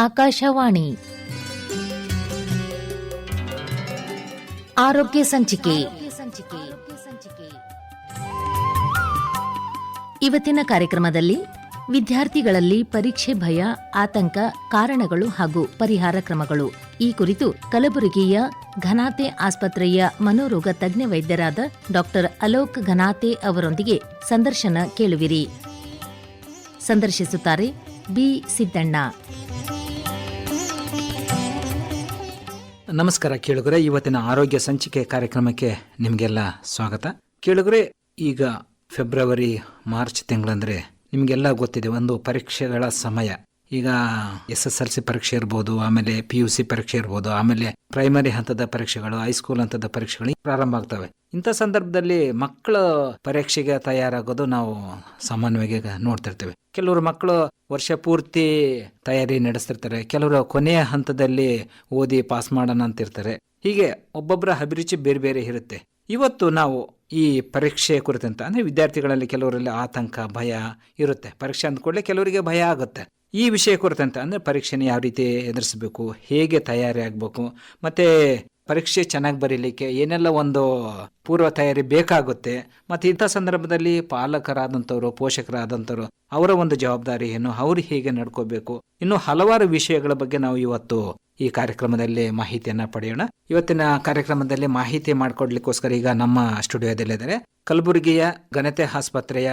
ಆಕಾಶವಾಣಿ. ಆರೋಗ್ಯ ಸಂಚಿಕೆ. ಇವತ್ತಿನ ಕಾರ್ಯಕ್ರಮದಲ್ಲಿ ವಿದ್ಯಾರ್ಥಿಗಳಲ್ಲಿ ಪರೀಕ್ಷೆ ಭಯ, ಆತಂಕ, ಕಾರಣಗಳು ಹಾಗೂ ಪರಿಹಾರ ಕ್ರಮಗಳು. ಈ ಕುರಿತು ಕಲಬುರಗಿಯ ಘನಾತೆ ಆಸ್ಪತ್ರೆಯ ಮನೋರೋಗ ತಜ್ಞ ವೈದ್ಯರಾದ ಡಾಕ್ಟರ್ ಅಲೋಕ್ ಘನಾತೆ ಅವರೊಂದಿಗೆ ಸಂದರ್ಶನ ಕೇಳುವಿರಿ. ಸಂದರ್ಶಿಸುತ್ತಾರೆ ಬಿ ಸಿದ್ದಣ್ಣ. ನಮಸ್ಕಾರ ಕೇಳುಗರೆ, ಇವತ್ತಿನ ಆರೋಗ್ಯ ಸಂಚಿಕೆ ಕಾರ್ಯಕ್ರಮಕ್ಕೆ ನಿಮಗೆಲ್ಲ ಸ್ವಾಗತ. ಕೇಳುಗರೆ, ಈಗ ಫೆಬ್ರವರಿ, ಮಾರ್ಚ್ ತಿಂಗಳಂದ್ರೆ ನಿಮಗೆಲ್ಲ ಗೊತ್ತಿದೆ, ಒಂದು ಪರೀಕ್ಷೆಗಳ ಸಮಯ. ಈಗ ಎಸ್ ಎಸ್ ಎಲ್ ಸಿ ಪರೀಕ್ಷೆ ಇರ್ಬೋದು, ಆಮೇಲೆ ಪಿ ಯು ಸಿ ಪರೀಕ್ಷೆ ಇರ್ಬೋದು, ಆಮೇಲೆ ಪ್ರೈಮರಿ ಹಂತದ ಪರೀಕ್ಷೆಗಳು ಹೈಸ್ಕೂಲ್ ಹಂತದ ಪರೀಕ್ಷೆಗಳು ಪ್ರಾರಂಭ ಆಗ್ತವೆ. ಇಂಥ ಸಂದರ್ಭದಲ್ಲಿ ಮಕ್ಕಳ ಪರೀಕ್ಷೆಗೆ ತಯಾರಾಗೋದು ನಾವು ಸಾಮಾನ್ಯವಾಗಿ ನೋಡ್ತಿರ್ತೇವೆ. ಕೆಲವರು ಮಕ್ಕಳು ವರ್ಷ ಪೂರ್ತಿ ತಯಾರಿ ನಡೆಸ್ತಿರ್ತಾರೆ, ಕೆಲವರು ಕೊನೆಯ ಹಂತದಲ್ಲಿ ಓದಿ ಪಾಸ್ ಮಾಡೋಣ ಅಂತಿರ್ತಾರೆ. ಹೀಗೆ ಒಬ್ಬೊಬ್ಬರ ಅಭಿರುಚಿ ಬೇರೆ ಬೇರೆ ಇರುತ್ತೆ. ಇವತ್ತು ನಾವು ಈ ಪರೀಕ್ಷೆ ಕುರಿತಂತ, ಅಂದ್ರೆ ವಿದ್ಯಾರ್ಥಿಗಳಲ್ಲಿ ಕೆಲವರಲ್ಲಿ ಆತಂಕ, ಭಯ ಇರುತ್ತೆ. ಪರೀಕ್ಷೆ ಅಂದ್ಕೊಳ್ಳೆ ಕೆಲವರಿಗೆ ಭಯ ಆಗುತ್ತೆ. ಈ ವಿಷಯ ಕುರಿತಂತೆ ಅಂದ್ರೆ ಪರೀಕ್ಷೆನ ಯಾವ ರೀತಿ ಎದುರಿಸಬೇಕು, ಹೇಗೆ ತಯಾರಿ ಆಗಬೇಕು ಮತ್ತು ಪರೀಕ್ಷೆ ಚೆನ್ನಾಗಿ ಬರೀಲಿಕ್ಕೆ ಏನೆಲ್ಲ ಒಂದು ಪೂರ್ವ ತಯಾರಿ ಬೇಕಾಗುತ್ತೆ, ಮತ್ತು ಇಂಥ ಸಂದರ್ಭದಲ್ಲಿ ಪಾಲಕರಾದಂಥವ್ರು, ಪೋಷಕರಾದಂಥವ್ರು ಅವರ ಒಂದು ಜವಾಬ್ದಾರಿ ಏನು ಅವರು ಹೇಗೆ ನಡ್ಕೋಬೇಕು, ಇನ್ನು ಹಲವಾರು ವಿಷಯಗಳ ಬಗ್ಗೆ ನಾವು ಇವತ್ತು ಈ ಕಾರ್ಯಕ್ರಮದಲ್ಲಿ ಮಾಹಿತಿಯನ್ನು ಪಡೆಯೋಣ. ಇವತ್ತಿನ ಕಾರ್ಯಕ್ರಮದಲ್ಲಿ ಮಾಹಿತಿ ಮಾಡಿಕೊಡ್ಲಿಕ್ಕೋಸ್ಕರ ಈಗ ನಮ್ಮ ಸ್ಟುಡಿಯೋದಲ್ಲಿದ್ದಾರೆ ಕಲಬುರಗಿಯ ಘನತೆ ಆಸ್ಪತ್ರೆಯ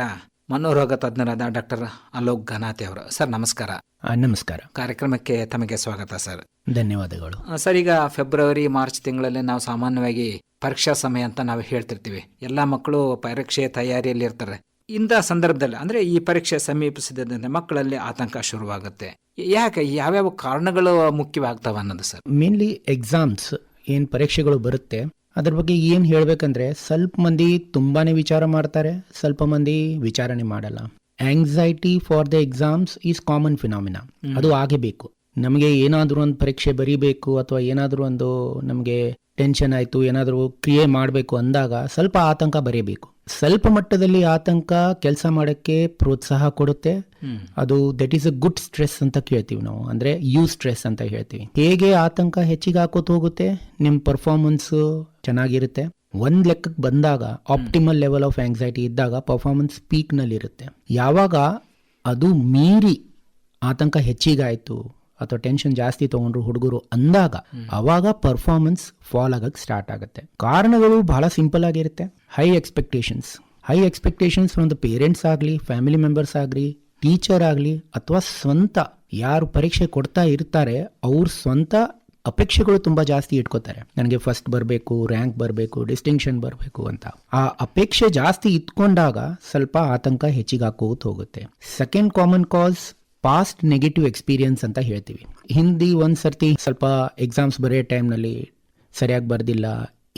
ಮನೋರೋಗ ತಜ್ಞರಾದ ಡಾಕ್ಟರ್ ಅಲೋಕ್ ಘನಾತೆ ಅವರು. ಸರ್ ನಮಸ್ಕಾರ. ನಮಸ್ಕಾರ. ಕಾರ್ಯಕ್ರಮಕ್ಕೆ ತಮಗೆ ಸ್ವಾಗತ ಸರ್. ಧನ್ಯವಾದಗಳು. ಸರ್ ಈಗ ಫೆಬ್ರವರಿ ಮಾರ್ಚ್ ತಿಂಗಳಲ್ಲಿ ನಾವು ಸಾಮಾನ್ಯವಾಗಿ ಪರೀಕ್ಷಾ ಸಮಯ ಅಂತ ನಾವು ಹೇಳ್ತಿರ್ತೀವಿ. ಎಲ್ಲಾ ಮಕ್ಕಳು ಪರೀಕ್ಷೆ ತಯಾರಿಯಲ್ಲಿ ಇರ್ತಾರೆ. ಇಂಥ ಸಂದರ್ಭದಲ್ಲಿ ಅಂದ್ರೆ ಈ ಪರೀಕ್ಷೆ ಸಮೀಪಿಸಿದಂತೆ ಮಕ್ಕಳಲ್ಲಿ ಆತಂಕ ಶುರುವಾಗುತ್ತೆ. ಯಾಕೆ ಯಾವ್ಯಾವ ಕಾರಣಗಳು ಮುಖ್ಯವಾಗ್ತಾವ ಅನ್ನೋದು ಸರ್? ಮೇನ್ಲಿ ಎಕ್ಸಾಮ್ಸ್ ಏನ್ ಪರೀಕ್ಷೆಗಳು ಬರುತ್ತೆ ಅದ್ರ ಬಗ್ಗೆ ಏನು ಹೇಳ್ಬೇಕಂದ್ರೆ ಸ್ವಲ್ಪ ಮಂದಿ ತುಂಬಾನೇ ವಿಚಾರ ಮಾಡ್ತಾರೆ ಸ್ವಲ್ಪ ಮಂದಿ ವಿಚಾರಣೆ ಮಾಡಲ್ಲ. Anxiety for the exams is common phenomena ಅದು ಆಗಬೇಕು. ನಮಗೆ ಏನಾದರೂ ಒಂದು ಪರೀಕ್ಷೆ ಬರೀಬೇಕು ಅಥವಾ ಏನಾದರೂ ಒಂದು ನಮಗೆ ಟೆನ್ಷನ್ ಆಯಿತು ಏನಾದರೂ ಕ್ರಿಯೆ ಮಾಡಬೇಕು ಅಂದಾಗ ಸ್ವಲ್ಪ ಆತಂಕ ಬರೀಬೇಕು. ಸ್ವಲ್ಪ ಮಟ್ಟದಲ್ಲಿ ಆತಂಕ ಕೆಲಸ ಮಾಡೋಕ್ಕೆ ಪ್ರೋತ್ಸಾಹ ಕೊಡುತ್ತೆ. ಅದು that is a good stress ಅಂತ ಕೇಳ್ತೀವಿ ನಾವು. ಅಂದರೆ ಯು ಸ್ಟ್ರೆಸ್ ಅಂತ ಹೇಳ್ತೀವಿ. ಹೇಗೆ ಆತಂಕ ಹೆಚ್ಚಿಗೆ ಹಾಕೋತ ಹೋಗುತ್ತೆ? ನಿಮ್ಮ ಪರ್ಫಾರ್ಮೆನ್ಸು ಚೆನ್ನಾಗಿರುತ್ತೆ. ಒಂದ್ ಲೆಕ್ಕಕ್ಕೆ ಬಂದಾಗ ಆಪ್ಟಿಮಲ್ ಲೆವೆಲ್ ಆಫ್ ಆಂಗ್ಸೈಟಿ ಇದ್ದಾಗ ಪರ್ಫಾರ್ಮೆನ್ಸ್ ಪೀಕ್ನಲ್ಲಿರುತ್ತೆ ನಲ್ಲಿ ಇರುತ್ತೆ ಯಾವಾಗ ಅದು ಮೀರಿ ಆತಂಕ ಹೆಚ್ಚಿಗಾಯ್ತು ಅಥವಾ ಟೆನ್ಷನ್ ಜಾಸ್ತಿ ತಗೊಂಡ್ರು ಹುಡುಗರು ಅಂದಾಗ ಅವಾಗ ಪರ್ಫಾರ್ಮೆನ್ಸ್ ಫಾಲ್ ಆಗಕ್ಕೆ ಸ್ಟಾರ್ಟ್ ಆಗುತ್ತೆ. ಕಾರಣಗಳು ಬಹಳ ಸಿಂಪಲ್ ಆಗಿರುತ್ತೆ. High expectations high expectations from the parents ಆಗಲಿ ಫ್ಯಾಮಿಲಿ ಮೆಂಬರ್ಸ್ ಆಗಲಿ ಟೀಚರ್ ಆಗಲಿ ಅಥವಾ ಸ್ವಂತ ಯಾರು ಪರೀಕ್ಷೆ ಕೊಡ್ತಾ ಇರ್ತಾರೆ ಅವ್ರ ಸ್ವಂತ ಅಪೇಕ್ಷೆಗಳು ತುಂಬಾ ಜಾಸ್ತಿ ಇಟ್ಕೋತಾರೆ. ನನಗೆ ಫಸ್ಟ್ ಬರಬೇಕು ರ್ಯಾಂಕ್ ಬರಬೇಕು ಡಿಸ್ಟಿಂಕ್ಷನ್ ಬರಬೇಕು ಅಂತ. ಆ ಅಪೇಕ್ಷೆ ಜಾಸ್ತಿ ಇಟ್ಕೊಂಡಾಗ ಸ್ವಲ್ಪ ಆತಂಕ ಹೆಚ್ಚಿಗಾಕೋತ್ ಹೋಗುತ್ತೆ. Second common cause past negative experience ಅಂತ ಹೇಳ್ತೀವಿ. ಹಿಂದಿ ಒಂದು ಸರ್ತಿ ಸ್ವಲ್ಪ ಎಕ್ಸಾಮ್ಸ್ ಬರೆಯೋ ಟೈಮ್ನಲ್ಲಿ ಸರಿಯಾಗಿ ಬರೆದಿಲ್ಲ,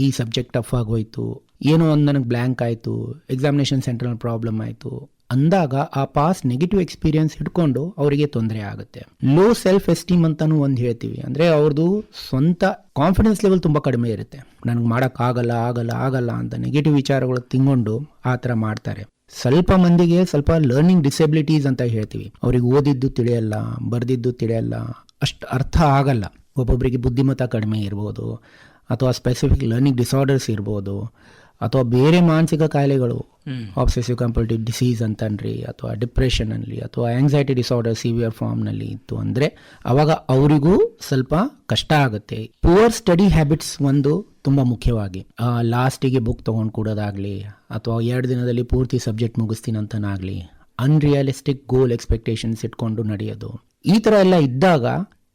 ಈ ಸಬ್ಜೆಕ್ಟ್ ಟಫ್ ಆಗೋಯ್ತು ಏನೋ ಒಂದು ನನಗೆ ಬ್ಲ್ಯಾಂಕ್ ಆಯಿತು ಎಕ್ಸಾಮಿನೇಷನ್ ಸೆಂಟ್ರಲ್ಲಿ ಪ್ರಾಬ್ಲಮ್ ಆಯಿತು, ಅಂದಾಗ ಆ ಪಾಸ್ಟ್ ನೆಗೆಟಿವ್ ಎಕ್ಸ್ಪೀರಿಯನ್ಸ್ ಹಿಡ್ಕೊಂಡು ಅವರಿಗೆ ತೊಂದರೆ ಆಗುತ್ತೆ. ಲೋ ಸೆಲ್ಫ್ ಎಸ್ಟೀಮ್ ಅಂತಾನು ಒಂದು ಹೇಳ್ತೀವಿ. ಅಂದರೆ ಅವ್ರದ್ದು ಸ್ವಂತ ಕಾನ್ಫಿಡೆನ್ಸ್ ಲೆವೆಲ್ ತುಂಬ ಕಡಿಮೆ ಇರುತ್ತೆ. ನನಗೆ ಮಾಡೋಕ್ಕಾಗಲ್ಲ ಆಗಲ್ಲ ಆಗಲ್ಲ ಅಂತ ನೆಗೆಟಿವ್ ವಿಚಾರಗಳು ತಿಂಗೊಂಡು ಆ ಥರ ಮಾಡ್ತಾರೆ. ಸ್ವಲ್ಪ ಮಂದಿಗೆ ಸ್ವಲ್ಪ ಲರ್ನಿಂಗ್ ಡಿಸೆಬಿಲಿಟೀಸ್ ಅಂತ ಹೇಳ್ತೀವಿ. ಅವ್ರಿಗೆ ಓದಿದ್ದು ತಿಳಿಯಲ್ಲ, ಬರೆದಿದ್ದು ತಿಳಿಯಲ್ಲ, ಅಷ್ಟು ಅರ್ಥ ಆಗಲ್ಲ. ಒಬ್ಬೊಬ್ಬರಿಗೆ ಬುದ್ಧಿಮತ್ತ ಕಡಿಮೆ ಇರ್ಬೋದು, ಅಥವಾ ಸ್ಪೆಸಿಫಿಕ್ ಲರ್ನಿಂಗ್ ಡಿಸಾರ್ಡರ್ಸ್ ಇರ್ಬೋದು. ಅಥವಾ ಬೇರೆ ಮಾನಸಿಕ ಕಾಯಿಲೆಗಳು ಆಬ್ಸೆಸಿವ್ ಕಂಪಲ್ಟಿವ್ ಡಿಸೀಸ್ ಅಂತನ್ರಿ ಅಥವಾ ಡಿಪ್ರೆಷನ್ ಅಲ್ಲಿ ಅಥವಾ ಆಂಗ್ಸೈಟಿ ಡಿಸಾರ್ಡರ್ ಸಿವಿಯರ್ ಫಾರ್ಮ್ನಲ್ಲಿ ಇತ್ತು ಅಂದರೆ ಅವಾಗ ಅವರಿಗೂ ಸ್ವಲ್ಪ ಕಷ್ಟ ಆಗುತ್ತೆ. ಪುವರ್ ಸ್ಟಡಿ ಹ್ಯಾಬಿಟ್ಸ್ ಒಂದು ತುಂಬ ಮುಖ್ಯವಾಗಿ. ಲಾಸ್ಟಿಗೆ ಬುಕ್ ತೊಗೊಂಡು ಕೊಡೋದಾಗಲಿ ಅಥವಾ ಎರಡು ದಿನದಲ್ಲಿ ಪೂರ್ತಿ ಸಬ್ಜೆಕ್ಟ್ ಮುಗಿಸ್ತೀನಿ ಅಂತನಾಗಲಿ ಅನ್ರಿಯಲಿಸ್ಟಿಕ್ ಗೋಲ್ ಎಕ್ಸ್ಪೆಕ್ಟೇಷನ್ಸ್ ಇಟ್ಕೊಂಡು ನಡೆಯೋದು. ಈ ಥರ ಎಲ್ಲ ಇದ್ದಾಗ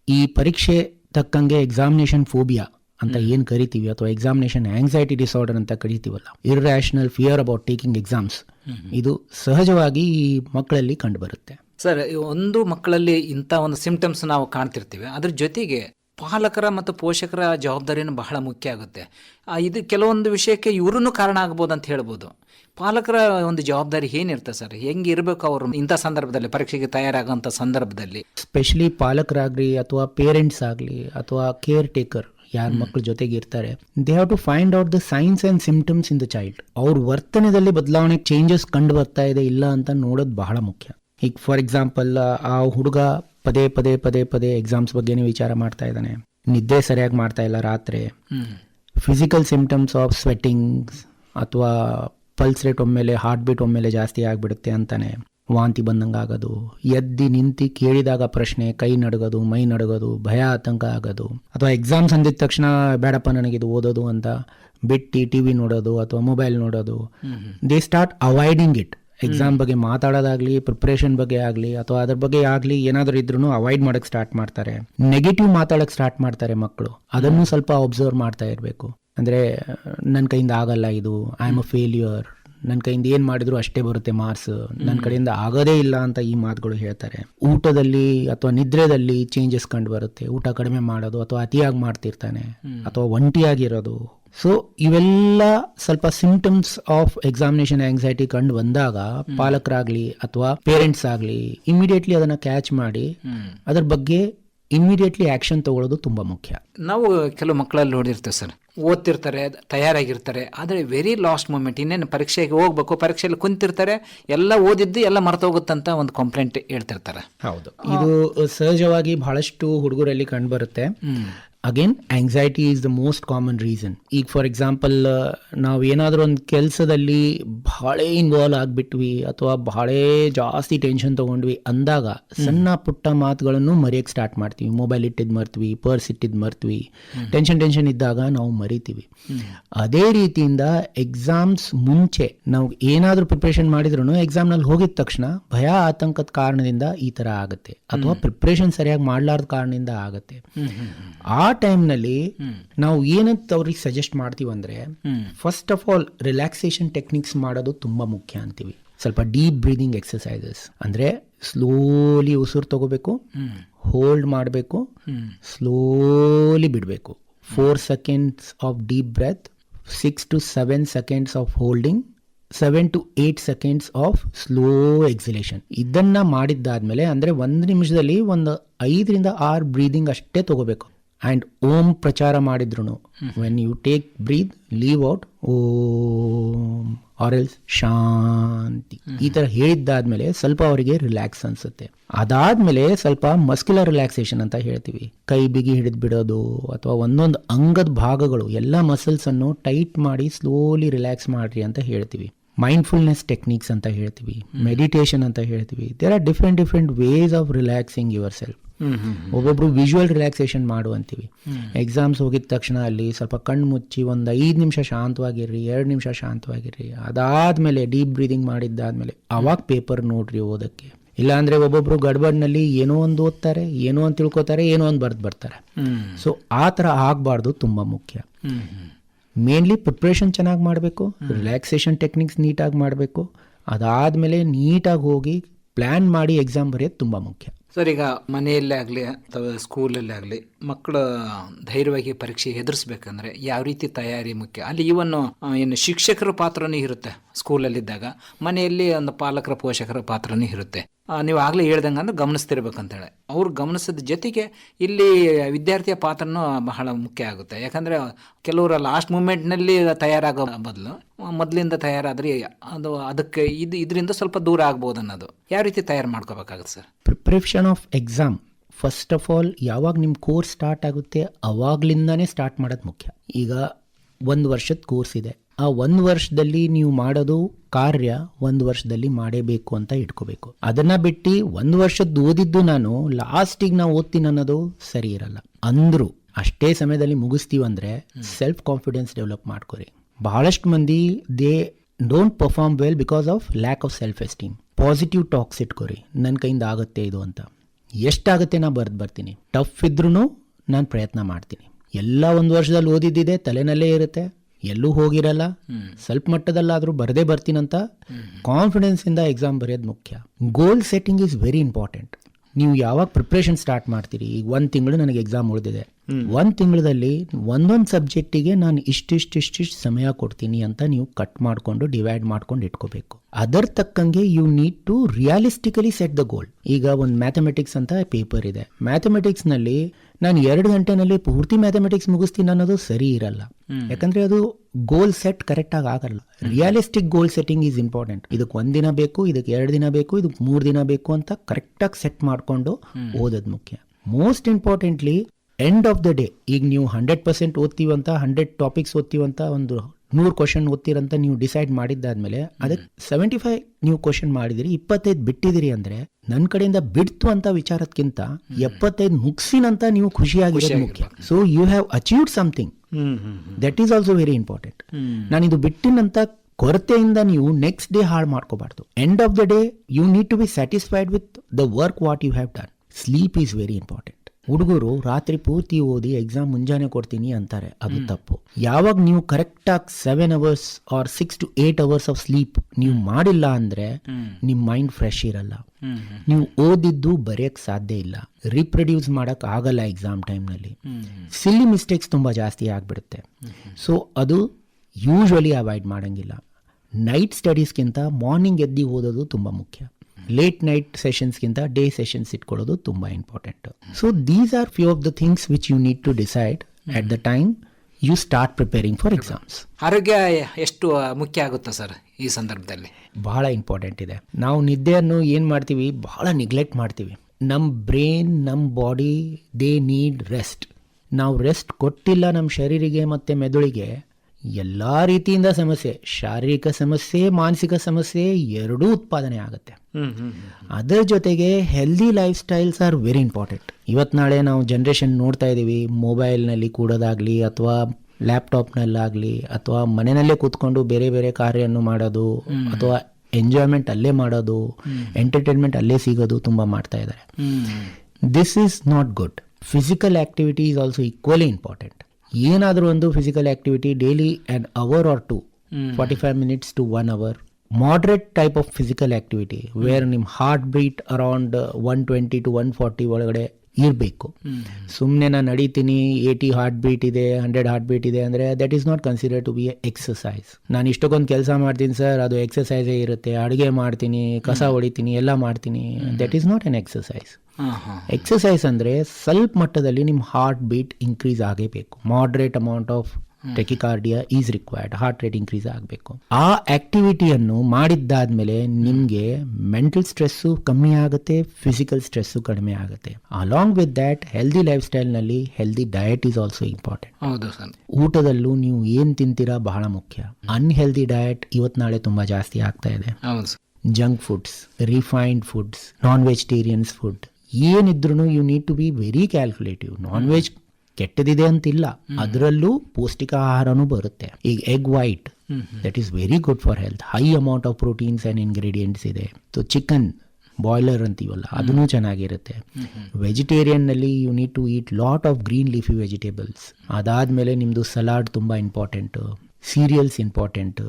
ಈ ಪರೀಕ್ಷೆ ತಕ್ಕಂಗೆ ಎಕ್ಸಾಮಿನೇಷನ್ ಫೋಬಿಯಾ ಅಂತ ಏನು ಕರಿತೀವಿ ಅಥವಾ ಎಕ್ಸಾಮಿನೇಷನ್ ಆಂಗ್ಸೈಟಿ ಡಿಸಾರ್ಡರ್ ಅಂತ ಕರಿತೀವಲ್ಲ irrational fear about taking exams ಇದು ಸಹಜವಾಗಿ ಈ ಮಕ್ಕಳಲ್ಲಿ ಕಂಡುಬರುತ್ತೆ. ಸರ್ ಒಂದು ಮಕ್ಕಳಲ್ಲಿ ಇಂಥ ಒಂದು ಸಿಂಪ್ಟಮ್ಸ್ ನಾವು ಕಾಣ್ತಿರ್ತೀವಿ. ಅದ್ರ ಜೊತೆಗೆ ಪಾಲಕರ ಮತ್ತು ಪೋಷಕರ ಜವಾಬ್ದಾರಿನೂ ಬಹಳ ಮುಖ್ಯ ಆಗುತ್ತೆ. ಇದು ಕೆಲವೊಂದು ವಿಷಯಕ್ಕೆ ಇವ್ರೂ ಕಾರಣ ಆಗ್ಬೋದು ಅಂತ ಹೇಳ್ಬೋದು. ಪಾಲಕರ ಒಂದು ಜವಾಬ್ದಾರಿ ಏನಿರ್ತದೆ ಸರ್? ಹೆಂಗೆ ಇರಬೇಕು ಅವರು ಇಂಥ ಸಂದರ್ಭದಲ್ಲಿ ಪರೀಕ್ಷೆಗೆ ತಯಾರಾಗುವಂಥ ಸಂದರ್ಭದಲ್ಲಿ? ಸ್ಪೆಷಲಿ ಪಾಲಕರಾಗಲಿ ಅಥವಾ ಪೇರೆಂಟ್ಸ್ ಆಗಲಿ ಅಥವಾ ಕೇರ್ ಟೇಕರ್ ಯಾರ ಮಕ್ಕಳ ಜೊತೆಗೆ ಇರ್ತಾರೆ they have to find out the signs and symptoms in the child ಅವ್ರ ವರ್ತನೆಯಲ್ಲಿ ಬದಲಾವಣೆ ಚೇಂಜಸ್ ಕಂಡು ಬರ್ತಾ ಇದೆ ಇಲ್ಲ ಅಂತ ನೋಡೋದು ಬಹಳ ಮುಖ್ಯ. ಈಗ ಫಾರ್ ಎಕ್ಸಾಂಪಲ್ ಆ ಹುಡುಗ ಪದೇ ಪದೇ ಪದೇ ಪದೇ ಎಕ್ಸಾಮ್ಸ್ ಬಗ್ಗೆನೇ ವಿಚಾರ ಮಾಡ್ತಾ ಇದ್ದಾನೆ ನಿದ್ದೆ ಸರಿಯಾಗಿ ಮಾಡ್ತಾ ಇಲ್ಲ ರಾತ್ರಿ. ಫಿಸಿಕಲ್ ಸಿಂಪ್ಟಮ್ಸ್ ಆಫ್ ಸ್ವೆಟ್ಟಿಂಗ್ಸ್ ಅಥವಾ ಪಲ್ಸ್ ರೇಟ್ ಒಮ್ಮೆಲೆ ಹಾರ್ಟ್ ಬೀಟ್ ಒಮ್ಮೆಲೆ ಜಾಸ್ತಿ ಆಗಿಬಿಡುತ್ತೆ ಅಂತಾನೆ. ವಾಂತಿ ಬಂದಂಗೆ ಆಗೋದು ಎದ್ದಿ ನಿಂತು ಕೇಳಿದಾಗ ಪ್ರಶ್ನೆ ಕೈ ನಡಗೋದು ಮೈ ನಡಗೋದು ಭಯ ಆತಂಕ ಆಗೋದು. ಅಥವಾ ಎಕ್ಸಾಮ್ಸ್ ಅಂದಿದ ತಕ್ಷಣ ಬೇಡಪ್ಪ ನನಗಿದು ಓದೋದು ಅಂತ ಬಿಟ್ಟು ಟಿ ವಿ ನೋಡೋದು ಅಥವಾ ಮೊಬೈಲ್ ನೋಡೋದು. They start avoiding it exam ಬಗ್ಗೆ ಮಾತಾಡೋದಾಗ್ಲಿ ಪ್ರಿಪ್ರೇಷನ್ ಬಗ್ಗೆ ಆಗಲಿ ಅಥವಾ ಅದ್ರ ಬಗ್ಗೆ ಆಗಲಿ ಏನಾದರೂ ಇದ್ರೂ ಅವಾಯ್ಡ್ ಮಾಡೋಕ್ಕೆ ಸ್ಟಾರ್ಟ್ ಮಾಡ್ತಾರೆ. ನೆಗೆಟಿವ್ ಮಾತಾಡೋಕ್ಕೆ ಸ್ಟಾರ್ಟ್ ಮಾಡ್ತಾರೆ ಮಕ್ಕಳು ಅದನ್ನು ಸ್ವಲ್ಪ ಅಬ್ಸರ್ವ್ ಮಾಡ್ತಾ ಇರಬೇಕು. ಅಂದರೆ ನನ್ನ ಕೈಯಿಂದ ಆಗಲ್ಲ ಇದು. ಐ ಆಮ್ ಅ ಫೇಲ್ಯೂರ್ ನನ್ನ ಕೈಯಿಂದ ಏನು ಮಾಡಿದ್ರು ಅಷ್ಟೇ ಬರುತ್ತೆ ಮಾರ್ಸ್ ನನ್ನ ಕಡೆಯಿಂದ ಆಗೋದೇ ಇಲ್ಲ ಅಂತ ಈ ಮಾತುಗಳು ಹೇಳ್ತಾರೆ. ಊಟದಲ್ಲಿ ಅಥವಾ ನಿದ್ರೆದಲ್ಲಿ ಚೇಂಜಸ್ ಕಂಡು ಬರುತ್ತೆ. ಊಟ ಕಡಿಮೆ ಮಾಡೋದು ಅಥವಾ ಅತಿಯಾಗಿ ಮಾಡ್ತಿರ್ತಾನೆ ಅಥವಾ ಒಂಟಿಯಾಗಿರೋದು. ಸೊ ಇವೆಲ್ಲ ಸ್ವಲ್ಪ ಸಿಂಪ್ಟಮ್ಸ್ ಆಫ್ ಎಕ್ಸಾಮಿನೇಷನ್ ಆಂಗ್ಸೈಟಿ ಕಂಡು ಬಂದಾಗ ಪಾಲಕರಾಗ್ಲಿ ಅಥವಾ ಪೇರೆಂಟ್ಸ್ ಆಗಲಿ ಇಮಿಡಿಯೇಟ್ಲಿ ಅದನ್ನ ಕ್ಯಾಚ್ ಮಾಡಿ ಅದ್ರ ಬಗ್ಗೆ ಇಮಿಡಿಯೇಟ್ಲಿ ಆಕ್ಷನ್ ತಗೊಳ್ಳೋದು ತುಂಬ ಮುಖ್ಯ. ನಾವು ಕೆಲವು ಮಕ್ಕಳಲ್ಲಿ ನೋಡಿರ್ತೇವೆ ಸರ್. ಓದ್ತಿರ್ತಾರೆ ತಯಾರಾಗಿರ್ತಾರೆ. ಆದರೆ ವೆರಿ ಲಾಸ್ಟ್ ಮೂಮೆಂಟ್ ಇನ್ನೇನು ಪರೀಕ್ಷೆಗೆ ಹೋಗ್ಬೇಕು ಪರೀಕ್ಷೆಯಲ್ಲಿ ಕುಂತಿರ್ತಾರೆ ಎಲ್ಲ ಓದಿದ್ದು ಎಲ್ಲ ಮರ್ತೋಗುತ್ತಂತ ಒಂದು ಕಂಪ್ಲೇಂಟ್ ಹೇಳ್ತಿರ್ತಾರೆ. ಹೌದು. ಇದು ಸಹಜವಾಗಿ ಬಹಳಷ್ಟು ಹುಡುಗರಲ್ಲಿ ಕಂಡು ಬರುತ್ತೆ. Again anxiety is the most common reason ಈಗ ಫಾರ್ ಎಕ್ಸಾಂಪಲ್ ನಾವು ಏನಾದರೂ ಒಂದು ಕೆಲಸದಲ್ಲಿ ಭಾಳ ಇನ್ವಾಲ್ವ್ ಆಗಿಬಿಟ್ವಿ ಅಥವಾ ಭಾಳೇ ಜಾಸ್ತಿ ಟೆನ್ಷನ್ ತೊಗೊಂಡ್ವಿ ಅಂದಾಗ ಸಣ್ಣ ಪುಟ್ಟ ಮಾತುಗಳನ್ನು ಮರೆಯೋಕ್ಕೆ ಸ್ಟಾರ್ಟ್ ಮಾಡ್ತೀವಿ. ಮೊಬೈಲ್ ಇಟ್ಟಿದ್ದು ಮರ್ತೀವಿ ಪರ್ಸ್ ಇಟ್ಟಿದ್ದು ಮರ್ತೀವಿ. ಟೆನ್ಷನ್ ಟೆನ್ಷನ್ ಇದ್ದಾಗ ನಾವು ಮರಿತೀವಿ. ಅದೇ ರೀತಿಯಿಂದ ಎಕ್ಸಾಮ್ಸ್ ಮುಂಚೆ ನಾವು ಏನಾದರೂ ಪ್ರಿಪ್ರೇಷನ್ ಮಾಡಿದ್ರು ಎಕ್ಸಾಮ್ನಲ್ಲಿ ಹೋಗಿದ ತಕ್ಷಣ ಭಯ ಆತಂಕದ ಕಾರಣದಿಂದ ಈ ಥರ ಆಗುತ್ತೆ. ಅಥವಾ ಪ್ರಿಪ್ರೇಷನ್ ಸರಿಯಾಗಿ ಮಾಡಲಾರ್ದ ಕಾರಣದಿಂದ ಆಗುತ್ತೆ. ಆ ಟೈಮ್ನಲ್ಲಿ ನಾವು ಏನಂತ ಅವ್ರಿಗೆ ಸಜೆಸ್ಟ್ ಮಾಡ್ತೀವಿ ಅಂದ್ರೆ first of all relaxation techniques ಮಾಡೋದು ತುಂಬಾ ಮುಖ್ಯ ಅಂತೀವಿ. ಸ್ವಲ್ಪ ಡೀಪ್ ಬ್ರೀದಿಂಗ್ ಎಕ್ಸಸೈಸಸ್ ಅಂದ್ರೆ ಸ್ಲೋಲಿ ಉಸಿರು ತಗೋಬೇಕು ಹೋಲ್ಡ್ ಮಾಡಬೇಕು ಸ್ಲೋಲಿ ಬಿಡಬೇಕು. Four seconds of deep breath six to seven seconds of holding seven to eight seconds of slow exhalation ಇದನ್ನ ಮಾಡಿದ್ದಾದ್ಮೇಲೆ ಅಂದ್ರೆ ಒಂದು ನಿಮಿಷದಲ್ಲಿ ಒಂದು ಐದರಿಂದ ಆರು ಬ್ರೀದಿಂಗ್ ಅಷ್ಟೇ ತಗೋಬೇಕು. ಆ್ಯಂಡ್ ಓಂ ಪ್ರಚಾರ ಮಾಡಿದ್ರು when you take breath leave out Om or else ಶಾಂತಿ. ಈ ಥರ ಹೇಳಿದ್ದಾದ್ಮೇಲೆ ಸ್ವಲ್ಪ ಅವರಿಗೆ ರಿಲ್ಯಾಕ್ಸ್ ಅನ್ಸುತ್ತೆ. ಅದಾದ್ಮೇಲೆ ಸ್ವಲ್ಪ ಮಸ್ಕ್ಯುಲರ್ ರಿಲ್ಯಾಕ್ಸೇಷನ್ ಅಂತ ಹೇಳ್ತೀವಿ. ಕೈ ಬಿಗಿ ಹಿಡಿದು ಬಿಡೋದು ಅಥವಾ ಒಂದೊಂದು ಅಂಗದ ಭಾಗಗಳು ಎಲ್ಲ ಮಸಲ್ಸ್ ಅನ್ನು ಟೈಟ್ ಮಾಡಿ ಸ್ಲೋಲಿ ರಿಲ್ಯಾಕ್ಸ್ ಮಾಡ್ರಿ ಅಂತ ಹೇಳ್ತೀವಿ. ಮೈಂಡ್ಫುಲ್ನೆಸ್ ಟೆಕ್ನಿಕ್ಸ್ ಅಂತ ಹೇಳ್ತೀವಿ ಮೆಡಿಟೇಷನ್ ಅಂತ ಹೇಳ್ತೀವಿ. There are different different ways of relaxing your self ಒಬ್ಬೊಬ್ರು ವಿಜುವಲ್ ರಿಲ್ಯಾಕ್ಸೇಷನ್ ಮಾಡು ಅಂತೀವಿ. ಎಕ್ಸಾಮ್ಸ್ ಹೋಗಿದ ತಕ್ಷಣ ಅಲ್ಲಿ ಸ್ವಲ್ಪ ಕಣ್ಣು ಮುಚ್ಚಿ ಒಂದು ಐದು ನಿಮಿಷ ಶಾಂತವಾಗಿರ್ರಿ ಎರಡು ನಿಮಿಷ ಶಾಂತವಾಗಿರ್ರಿ. ಅದಾದ್ಮೇಲೆ ಡೀಪ್ ಬ್ರೀದಿಂಗ್ ಮಾಡಿದ್ದಾದ್ಮೇಲೆ ಅವಾಗ ಪೇಪರ್ ನೋಡ್ರಿ ಓದಕ್ಕೆ. ಇಲ್ಲಾಂದ್ರೆ ಒಬ್ಬೊಬ್ರು ಗಡ್ಬಡ್ನಲ್ಲಿ ಏನೋ ಒಂದು ಓದ್ತಾರೆ ಏನೋ ಒಂದು ತಿಳ್ಕೊತಾರೆ ಏನೋ ಒಂದು ಬರ್ದು ಬರ್ತಾರೆ. ಸೊ ಆ ಥರ ಆಗಬಾರ್ದು ತುಂಬ ಮುಖ್ಯ. ಮೇನ್ಲಿ ಪ್ರಿಪ್ರೇಷನ್ ಚೆನ್ನಾಗಿ ಮಾಡಬೇಕು ರಿಲ್ಯಾಕ್ಸೇಷನ್ ಟೆಕ್ನಿಕ್ಸ್ ನೀಟಾಗಿ ಮಾಡಬೇಕು ಅದಾದಮೇಲೆ ನೀಟಾಗಿ ಹೋಗಿ ಪ್ಲ್ಯಾನ್ ಮಾಡಿ ಎಕ್ಸಾಮ್ ಬರೆಯೋದು ತುಂಬ ಮುಖ್ಯ. ಸರ್ ಈಗ ಮನೆಯಲ್ಲೇ ಆಗಲಿ ಅಥವಾ ಸ್ಕೂಲಲ್ಲೇ ಆಗಲಿ ಮಕ್ಕಳು ಧೈರ್ಯವಾಗಿ ಪರೀಕ್ಷೆ ಎದುರಿಸ್ಬೇಕಂದ್ರೆ ಯಾವ ರೀತಿ ತಯಾರಿ ಮುಖ್ಯ? ಅಲ್ಲಿ ಇವನ್ನು ಏನು ಶಿಕ್ಷಕರ ಪಾತ್ರನೇ ಇರುತ್ತೆ. ಸ್ಕೂಲಲ್ಲಿದ್ದಾಗ ಮನೆಯಲ್ಲಿ ಒಂದು ಪಾಲಕರ, ಪೋಷಕರ ಪಾತ್ರನೂ ಇರುತ್ತೆ. ನೀವು ಆಗಲೇ ಹೇಳ್ದಂಗೆ ಅಂದ್ರೆ ಗಮನಿಸ್ತಿರ್ಬೇಕಂತೇಳಿ. ಅವ್ರು ಗಮನಿಸಿದ ಜೊತೆಗೆ ಇಲ್ಲಿ ವಿದ್ಯಾರ್ಥಿಯ ಪಾತ್ರನೂ ಬಹಳ ಮುಖ್ಯ ಆಗುತ್ತೆ. ಯಾಕಂದರೆ ಕೆಲವರು ಲಾಸ್ಟ್ ಮೂಮೆಂಟ್ನಲ್ಲಿ ತಯಾರಾಗೋ ಬದಲು, ಮೊದಲಿಂದ ತಯಾರಾದರೆ ಅದು ಅದಕ್ಕೆ ಇದು, ಇದರಿಂದ ಸ್ವಲ್ಪ ದೂರ ಆಗ್ಬೋದು ಅನ್ನೋದು. ಯಾವ ರೀತಿ ತಯಾರು ಮಾಡ್ಕೋಬೇಕಾಗುತ್ತೆ sir? Preparation of exam first of all ಯಾವಾಗ ನಿಮ್ಮ ಕೋರ್ಸ್ ಸ್ಟಾರ್ಟ್ ಆಗುತ್ತೆ, ಅವಾಗ್ಲಿಂದನೇ ಸ್ಟಾರ್ಟ್ ಮಾಡೋದು ಮುಖ್ಯ. ಈಗ ಒಂದು ವರ್ಷದ ಕೋರ್ಸ್ ಇದೆ. ಆ ಒಂದು ವರ್ಷದಲ್ಲಿ ನೀವು ಮಾಡೋದು ಕಾರ್ಯ ಒಂದು ವರ್ಷದಲ್ಲಿ ಮಾಡೇಬೇಕು ಅಂತ ಇಟ್ಕೋಬೇಕು. ಅದನ್ನ ಬಿಟ್ಟು ಒಂದು ವರ್ಷದ್ದು ಓದಿದ್ದು ನಾನು ಲಾಸ್ಟಿಗೆ ನಾವು ಓದ್ತೀನಿ ಅನ್ನೋದು ಸರಿ ಇರಲ್ಲ. ಅಂದ್ರು ಅಷ್ಟೇ ಸಮಯದಲ್ಲಿ ಮುಗಿಸ್ತೀವಂದ್ರೆ ಸೆಲ್ಫ್ ಕಾನ್ಫಿಡೆನ್ಸ್ ಡೆವಲಪ್ ಮಾಡ್ಕೊರಿ. ಬಹಳಷ್ಟು ಮಂದಿ they don't perform well because of lack of self esteem positive talks ಇಟ್ಕೊರಿ. ನನ್ನ ಕೈಯಿಂದ ಆಗುತ್ತೆ ಇದು ಅಂತ. ಎಷ್ಟಾಗುತ್ತೆ ನಾ ಬರ್ದು ಬರ್ತೀನಿ. ಟಫ್ ಇದ್ರೂ ನಾನು ಪ್ರಯತ್ನ ಮಾಡ್ತೀನಿ. ಎಲ್ಲ ಒಂದು ವರ್ಷದಲ್ಲಿ ಓದಿದ್ದಿದೆ, ತಲೆನಲ್ಲೇ ಇರುತ್ತೆ, ಎಲ್ಲೂ ಹೋಗಿರಲ್ಲ. ಸ್ವಲ್ಪ ಮಟ್ಟದಲ್ಲಾದರೂ ಬರದೇ ಬರ್ತೀನಂತ ಕಾನ್ಫಿಡೆನ್ಸ್ ಇಂದ ಎಕ್ಸಾಮ್ ಬರೆಯೋದು ಮುಖ್ಯ. Goal setting is very important ನೀವು ಯಾವಾಗ ಪ್ರಿಪ್ರೇಷನ್ ಸ್ಟಾರ್ಟ್ ಮಾಡ್ತೀರಿ? ಈಗ ಒಂದು ತಿಂಗಳು ನನಗೆ ಎಕ್ಸಾಮ್ ಉಳಿದಿದೆ. ಒಂದು ತಿಂಗಳಲ್ಲಿ ಒಂದೊಂದು ಸಬ್ಜೆಕ್ಟಿಗೆ ನಾನು ಇಷ್ಟಿಷ್ಟು ಇಷ್ಟಿಷ್ಟು ಸಮಯ ಕೊಡ್ತೀನಿ ಅಂತ ನೀವು ಕಟ್ ಮಾಡಿಕೊಂಡು ಡಿವೈಡ್ ಮಾಡ್ಕೊಂಡು ಇಟ್ಕೋಬೇಕು. ಅದರ ತಕ್ಕಂಗೆ you need to realistically set the goal ಈಗ ಒಂದು ಮ್ಯಾಥಮೆಟಿಕ್ಸ್ ಅಂತ ಪೇಪರ್ ಇದೆ. ಮ್ಯಾಥಮೆಟಿಕ್ಸ್ನಲ್ಲಿ ನಾನು ಎರಡು ಗಂಟೆನಲ್ಲಿ ಪೂರ್ತಿ ಮ್ಯಾಥಮೆಟಿಕ್ಸ್ ಮುಗಿಸ್ತೀನಿ ಅನ್ನೋದು ಸರಿ ಇರಲ್ಲ. ಯಾಕಂದ್ರೆ ಅದು ಗೋಲ್ ಸೆಟ್ ಕರೆಕ್ಟ್ ಆಗಿ ಆಗಲ್ಲ. Realistic goal setting is important ಇದಕ್ಕೆ ಒಂದಿನ ಬೇಕು ಇದಕ್ಕೆ ಎರಡು ದಿನ ಬೇಕು ಇದಕ್ಕೆ ಮೂರು ದಿನ ಬೇಕು ಅಂತ ಕರೆಕ್ಟಾಗಿ ಸೆಟ್ ಮಾಡಿಕೊಂಡು ಓದೋದು ಮುಖ್ಯ. Most importantly end of the day ಈಗ ನೀವು ಹಂಡ್ರೆಡ್ ಪರ್ಸೆಂಟ್ ಓದ್ತೀವಂತ ಹಂಡ್ರೆಡ್ ಟಾಪಿಕ್ಸ್ ಓದ್ತೀವಂತ ಒಂದು ನೂರು ಕ್ವಶನ್ ಓದ್ತೀರಂತ ನೀವು ಡಿಸೈಡ್ ಮಾಡಿದ್ದಾದ್ಮೇಲೆ ಅದಕ್ಕೆ ಸೆವೆಂಟಿ ಫೈವ್ ನೀವು ಕ್ವಶನ್ ಮಾಡಿದಿರಿ ಇಪ್ಪತ್ತೈದು ಬಿಟ್ಟಿದಿರಿ ಅಂದ್ರೆ ನನ್ನ ಕಡೆಯಿಂದ ಬಿಡ್ತು ಅಂತ ವಿಚಾರಕ್ಕಿಂತ ಎಪ್ಪತ್ತೈದು ಮುಗಿಸಿನಂತ ನೀವು ಖುಷಿಯಾಗಿರೋದು ಮುಖ್ಯ. So you have achieved something that is also very important ನಾನು ಇದು ಬಿಟ್ಟಿನಂತ ಕೊರತೆಯಿಂದ ನೀವು ನೆಕ್ಸ್ಟ್ ಡೇ ಹಾಳು ಮಾಡ್ಕೋಬಾರ್ದು. End of the day you need to be satisfied with the work what you have done sleep is very important ಹುಡುಗರು ರಾತ್ರಿ ಪೂರ್ತಿ ಓದಿ ಎಕ್ಸಾಮ್ ಮುಂಜಾನೆ ಕೊಡ್ತೀನಿ ಅಂತಾರೆ. ಅದು ತಪ್ಪು. ಯಾವಾಗ ನೀವು ಕರೆಕ್ಟಾಗಿ seven hours or six to eight hours of sleep ನೀವು ಮಾಡಿಲ್ಲ ಅಂದ್ರೆ ನಿಮ್ಮ ಮೈಂಡ್ ಫ್ರೆಶ್ ಇರಲ್ಲ. ನೀವು ಓದಿದ್ದು ಬರೆಯಕ್ ಸಾಧ್ಯ ಇಲ್ಲ. ರೀಪ್ರೊಡ್ಯೂಸ್ ಮಾಡಕ್ ಆಗಲ್ಲ ಎಕ್ಸಾಮ್ ಟೈಮ್ನಲ್ಲಿ ಸಿಲ್ಲಿ ಮಿಸ್ಟೇಕ್ಸ್ ತುಂಬಾ ಜಾಸ್ತಿ ಆಗಿಬಿಡುತ್ತೆ. ಸೊ ಅದು ಯೂಶ್ವಲಿ ಅವಾಯ್ಡ್ ಮಾಡಂಗಿಲ್ಲ. ನೈಟ್ ಸ್ಟಡೀಸ್ಗಿಂತ ಮಾರ್ನಿಂಗ್ ಎದ್ದು ಓದೋದು ತುಂಬ ಮುಖ್ಯ. ಲೇಟ್ ನೈಟ್ ಸೆಷನ್ಸ್ಗಿಂತ ಡೇ ಸೆಷನ್ಸ್ ಇಟ್ಕೊಳ್ಳೋದು ತುಂಬ important so these are few of the things which you need to decide at the time you start preparing for exams ಆರೋಗ್ಯ ಎಷ್ಟು ಮುಖ್ಯ ಆಗುತ್ತಾ ಸರ್ ಈ ಸಂದರ್ಭದಲ್ಲಿ? ಬಹಳ ಇಂಪಾರ್ಟೆಂಟ್ ಇದೆ. ನಾವು ನಿದ್ದೆಯನ್ನು ಏನು ಮಾಡ್ತೀವಿ? ಬಹಳ ನೆಗ್ಲೆಕ್ಟ್ ಮಾಡ್ತೀವಿ. ನಮ್ಮ ಬ್ರೈನ್ ನಮ್ಮ ಬಾಡಿ ದೇ ನೀಡ್ ರೆಸ್ಟ್ ನಾವು ರೆಸ್ಟ್ ಕೊಟ್ಟಿಲ್ಲ ನಮ್ಮ ಶರೀರಿಗೆ ಮತ್ತು ಮೆದುಳಿಗೆ ಎಲ್ಲ ರೀತಿಯಿಂದ ಸಮಸ್ಯೆ ಶಾರೀರಿಕ ಸಮಸ್ಯೆ ಮಾನಸಿಕ ಸಮಸ್ಯೆ ಎರಡೂ ಉತ್ಪಾದನೆ ಆಗುತ್ತೆ. ಅದರ ಜೊತೆಗೆ healthy lifestyles are very important ಇವತ್ತು ನಾಳೆ ನಾವು ಜನ್ರೇಷನ್ ನೋಡ್ತಾ ಇದ್ದೀವಿ ಮೊಬೈಲ್ನಲ್ಲಿ ಕೂಡೋದಾಗಲಿ ಅಥವಾ ಲ್ಯಾಪ್ಟಾಪ್ನಲ್ಲಾಗಲಿ ಅಥವಾ ಮನೆಯಲ್ಲೇ ಕೂತ್ಕೊಂಡು ಬೇರೆ ಬೇರೆ ಕಾರ್ಯವನ್ನು ಮಾಡೋದು ಅಥವಾ ಎಂಜಾಯ್ಮೆಂಟ್ ಅಲ್ಲೇ ಮಾಡೋದು ಎಂಟರ್ಟೈನ್ಮೆಂಟ್ ಅಲ್ಲೇ ಸಿಗೋದು ತುಂಬ ಮಾಡ್ತಾ ಇದ್ದಾರೆ this is not good physical activity is also equally important ಏನಾದರೂ ಒಂದು physical activity daily an hour or two forty five minutes to one hour moderate type of physical activity where ನಿಮ್ಮ heart beat around one twenty to one forty ಒಳಗಡೆ ಇರಬೇಕು. ಸುಮ್ಮನೆ ನಾನು ನಡೀತೀನಿ eighty heart beat ಇದೆ hundred heart beat ಇದೆ ಅಂದರೆ that is not consider to be a exercise ನಾನು ಇಷ್ಟಕ್ಕೊಂದು ಕೆಲಸ ಮಾಡ್ತೀನಿ ಸರ್ ಅದು ಎಕ್ಸಸೈಸೇ ಇರುತ್ತೆ. ಅಡುಗೆ ಮಾಡ್ತೀನಿ ಕಸ ಹೊಡಿತೀನಿ ಎಲ್ಲ ಮಾಡ್ತೀನಿ. That is not an exercise exercise ಅಂದರೆ ಸ್ವಲ್ಪ ಮಟ್ಟದಲ್ಲಿ ನಿಮ್ಮ heart beat increase ಆಗೇಬೇಕು. Moderate amount of tachycardia is required heart rate increase ಆಗಬೇಕು. ಆ ಆಕ್ಟಿವಿಟಿಯನ್ನು ಮಾಡಿದ್ದಾದ್ಮೇಲೆ ನಿಮಗೆ ಮೆಂಟಲ್ ಸ್ಟ್ರೆಸ್ಸು ಕಮ್ಮಿ ಆಗುತ್ತೆ ಫಿಸಿಕಲ್ ಸ್ಟ್ರೆಸ್ಸು ಕಡಿಮೆ ಆಗುತ್ತೆ. Along with that healthy life ಸ್ಟೈಲ್ನಲ್ಲಿ healthy diet is also important ಹೌದು ಸರ್. ಊಟದಲ್ಲೂ ನೀವು ಏನು ತಿಂತೀರಾ ಬಹಳ ಮುಖ್ಯ. ಅನ್ಹೆಲ್ದಿ ಡಯಟ್ ಇವತ್ತು ನಾಳೆ ತುಂಬಾ ಜಾಸ್ತಿ ಆಗ್ತಾ ಇದೆ. Junk foods refined foods non vegetarians food ಏನಿದ್ರು you need to be very calculative non veg ಕೆಟ್ಟದಿದೆ ಅಂತಿಲ್ಲ. ಅದರಲ್ಲೂ ಪೌಷ್ಟಿಕ ಆಹಾರನೂ ಬರುತ್ತೆ. ಈಗ egg white that is very good for health high amount of proteins and ingredients ಇದೆ. ಸೊ ಚಿಕನ್ ಬಾಯ್ಲರ್ ಅಂತೀವಲ್ಲ ಅದನ್ನು ಚೆನ್ನಾಗಿರುತ್ತೆ. ವೆಜಿಟೇರಿಯನ್ನಲ್ಲಿ you need to eat lot of green leafy vegetables ಅದಾದಮೇಲೆ ನಿಮ್ಮದು ಸಲಾಡ್ ತುಂಬ ಇಂಪಾರ್ಟೆಂಟು ಸೀರಿಯಲ್ಸ್ ಇಂಪಾರ್ಟೆಂಟು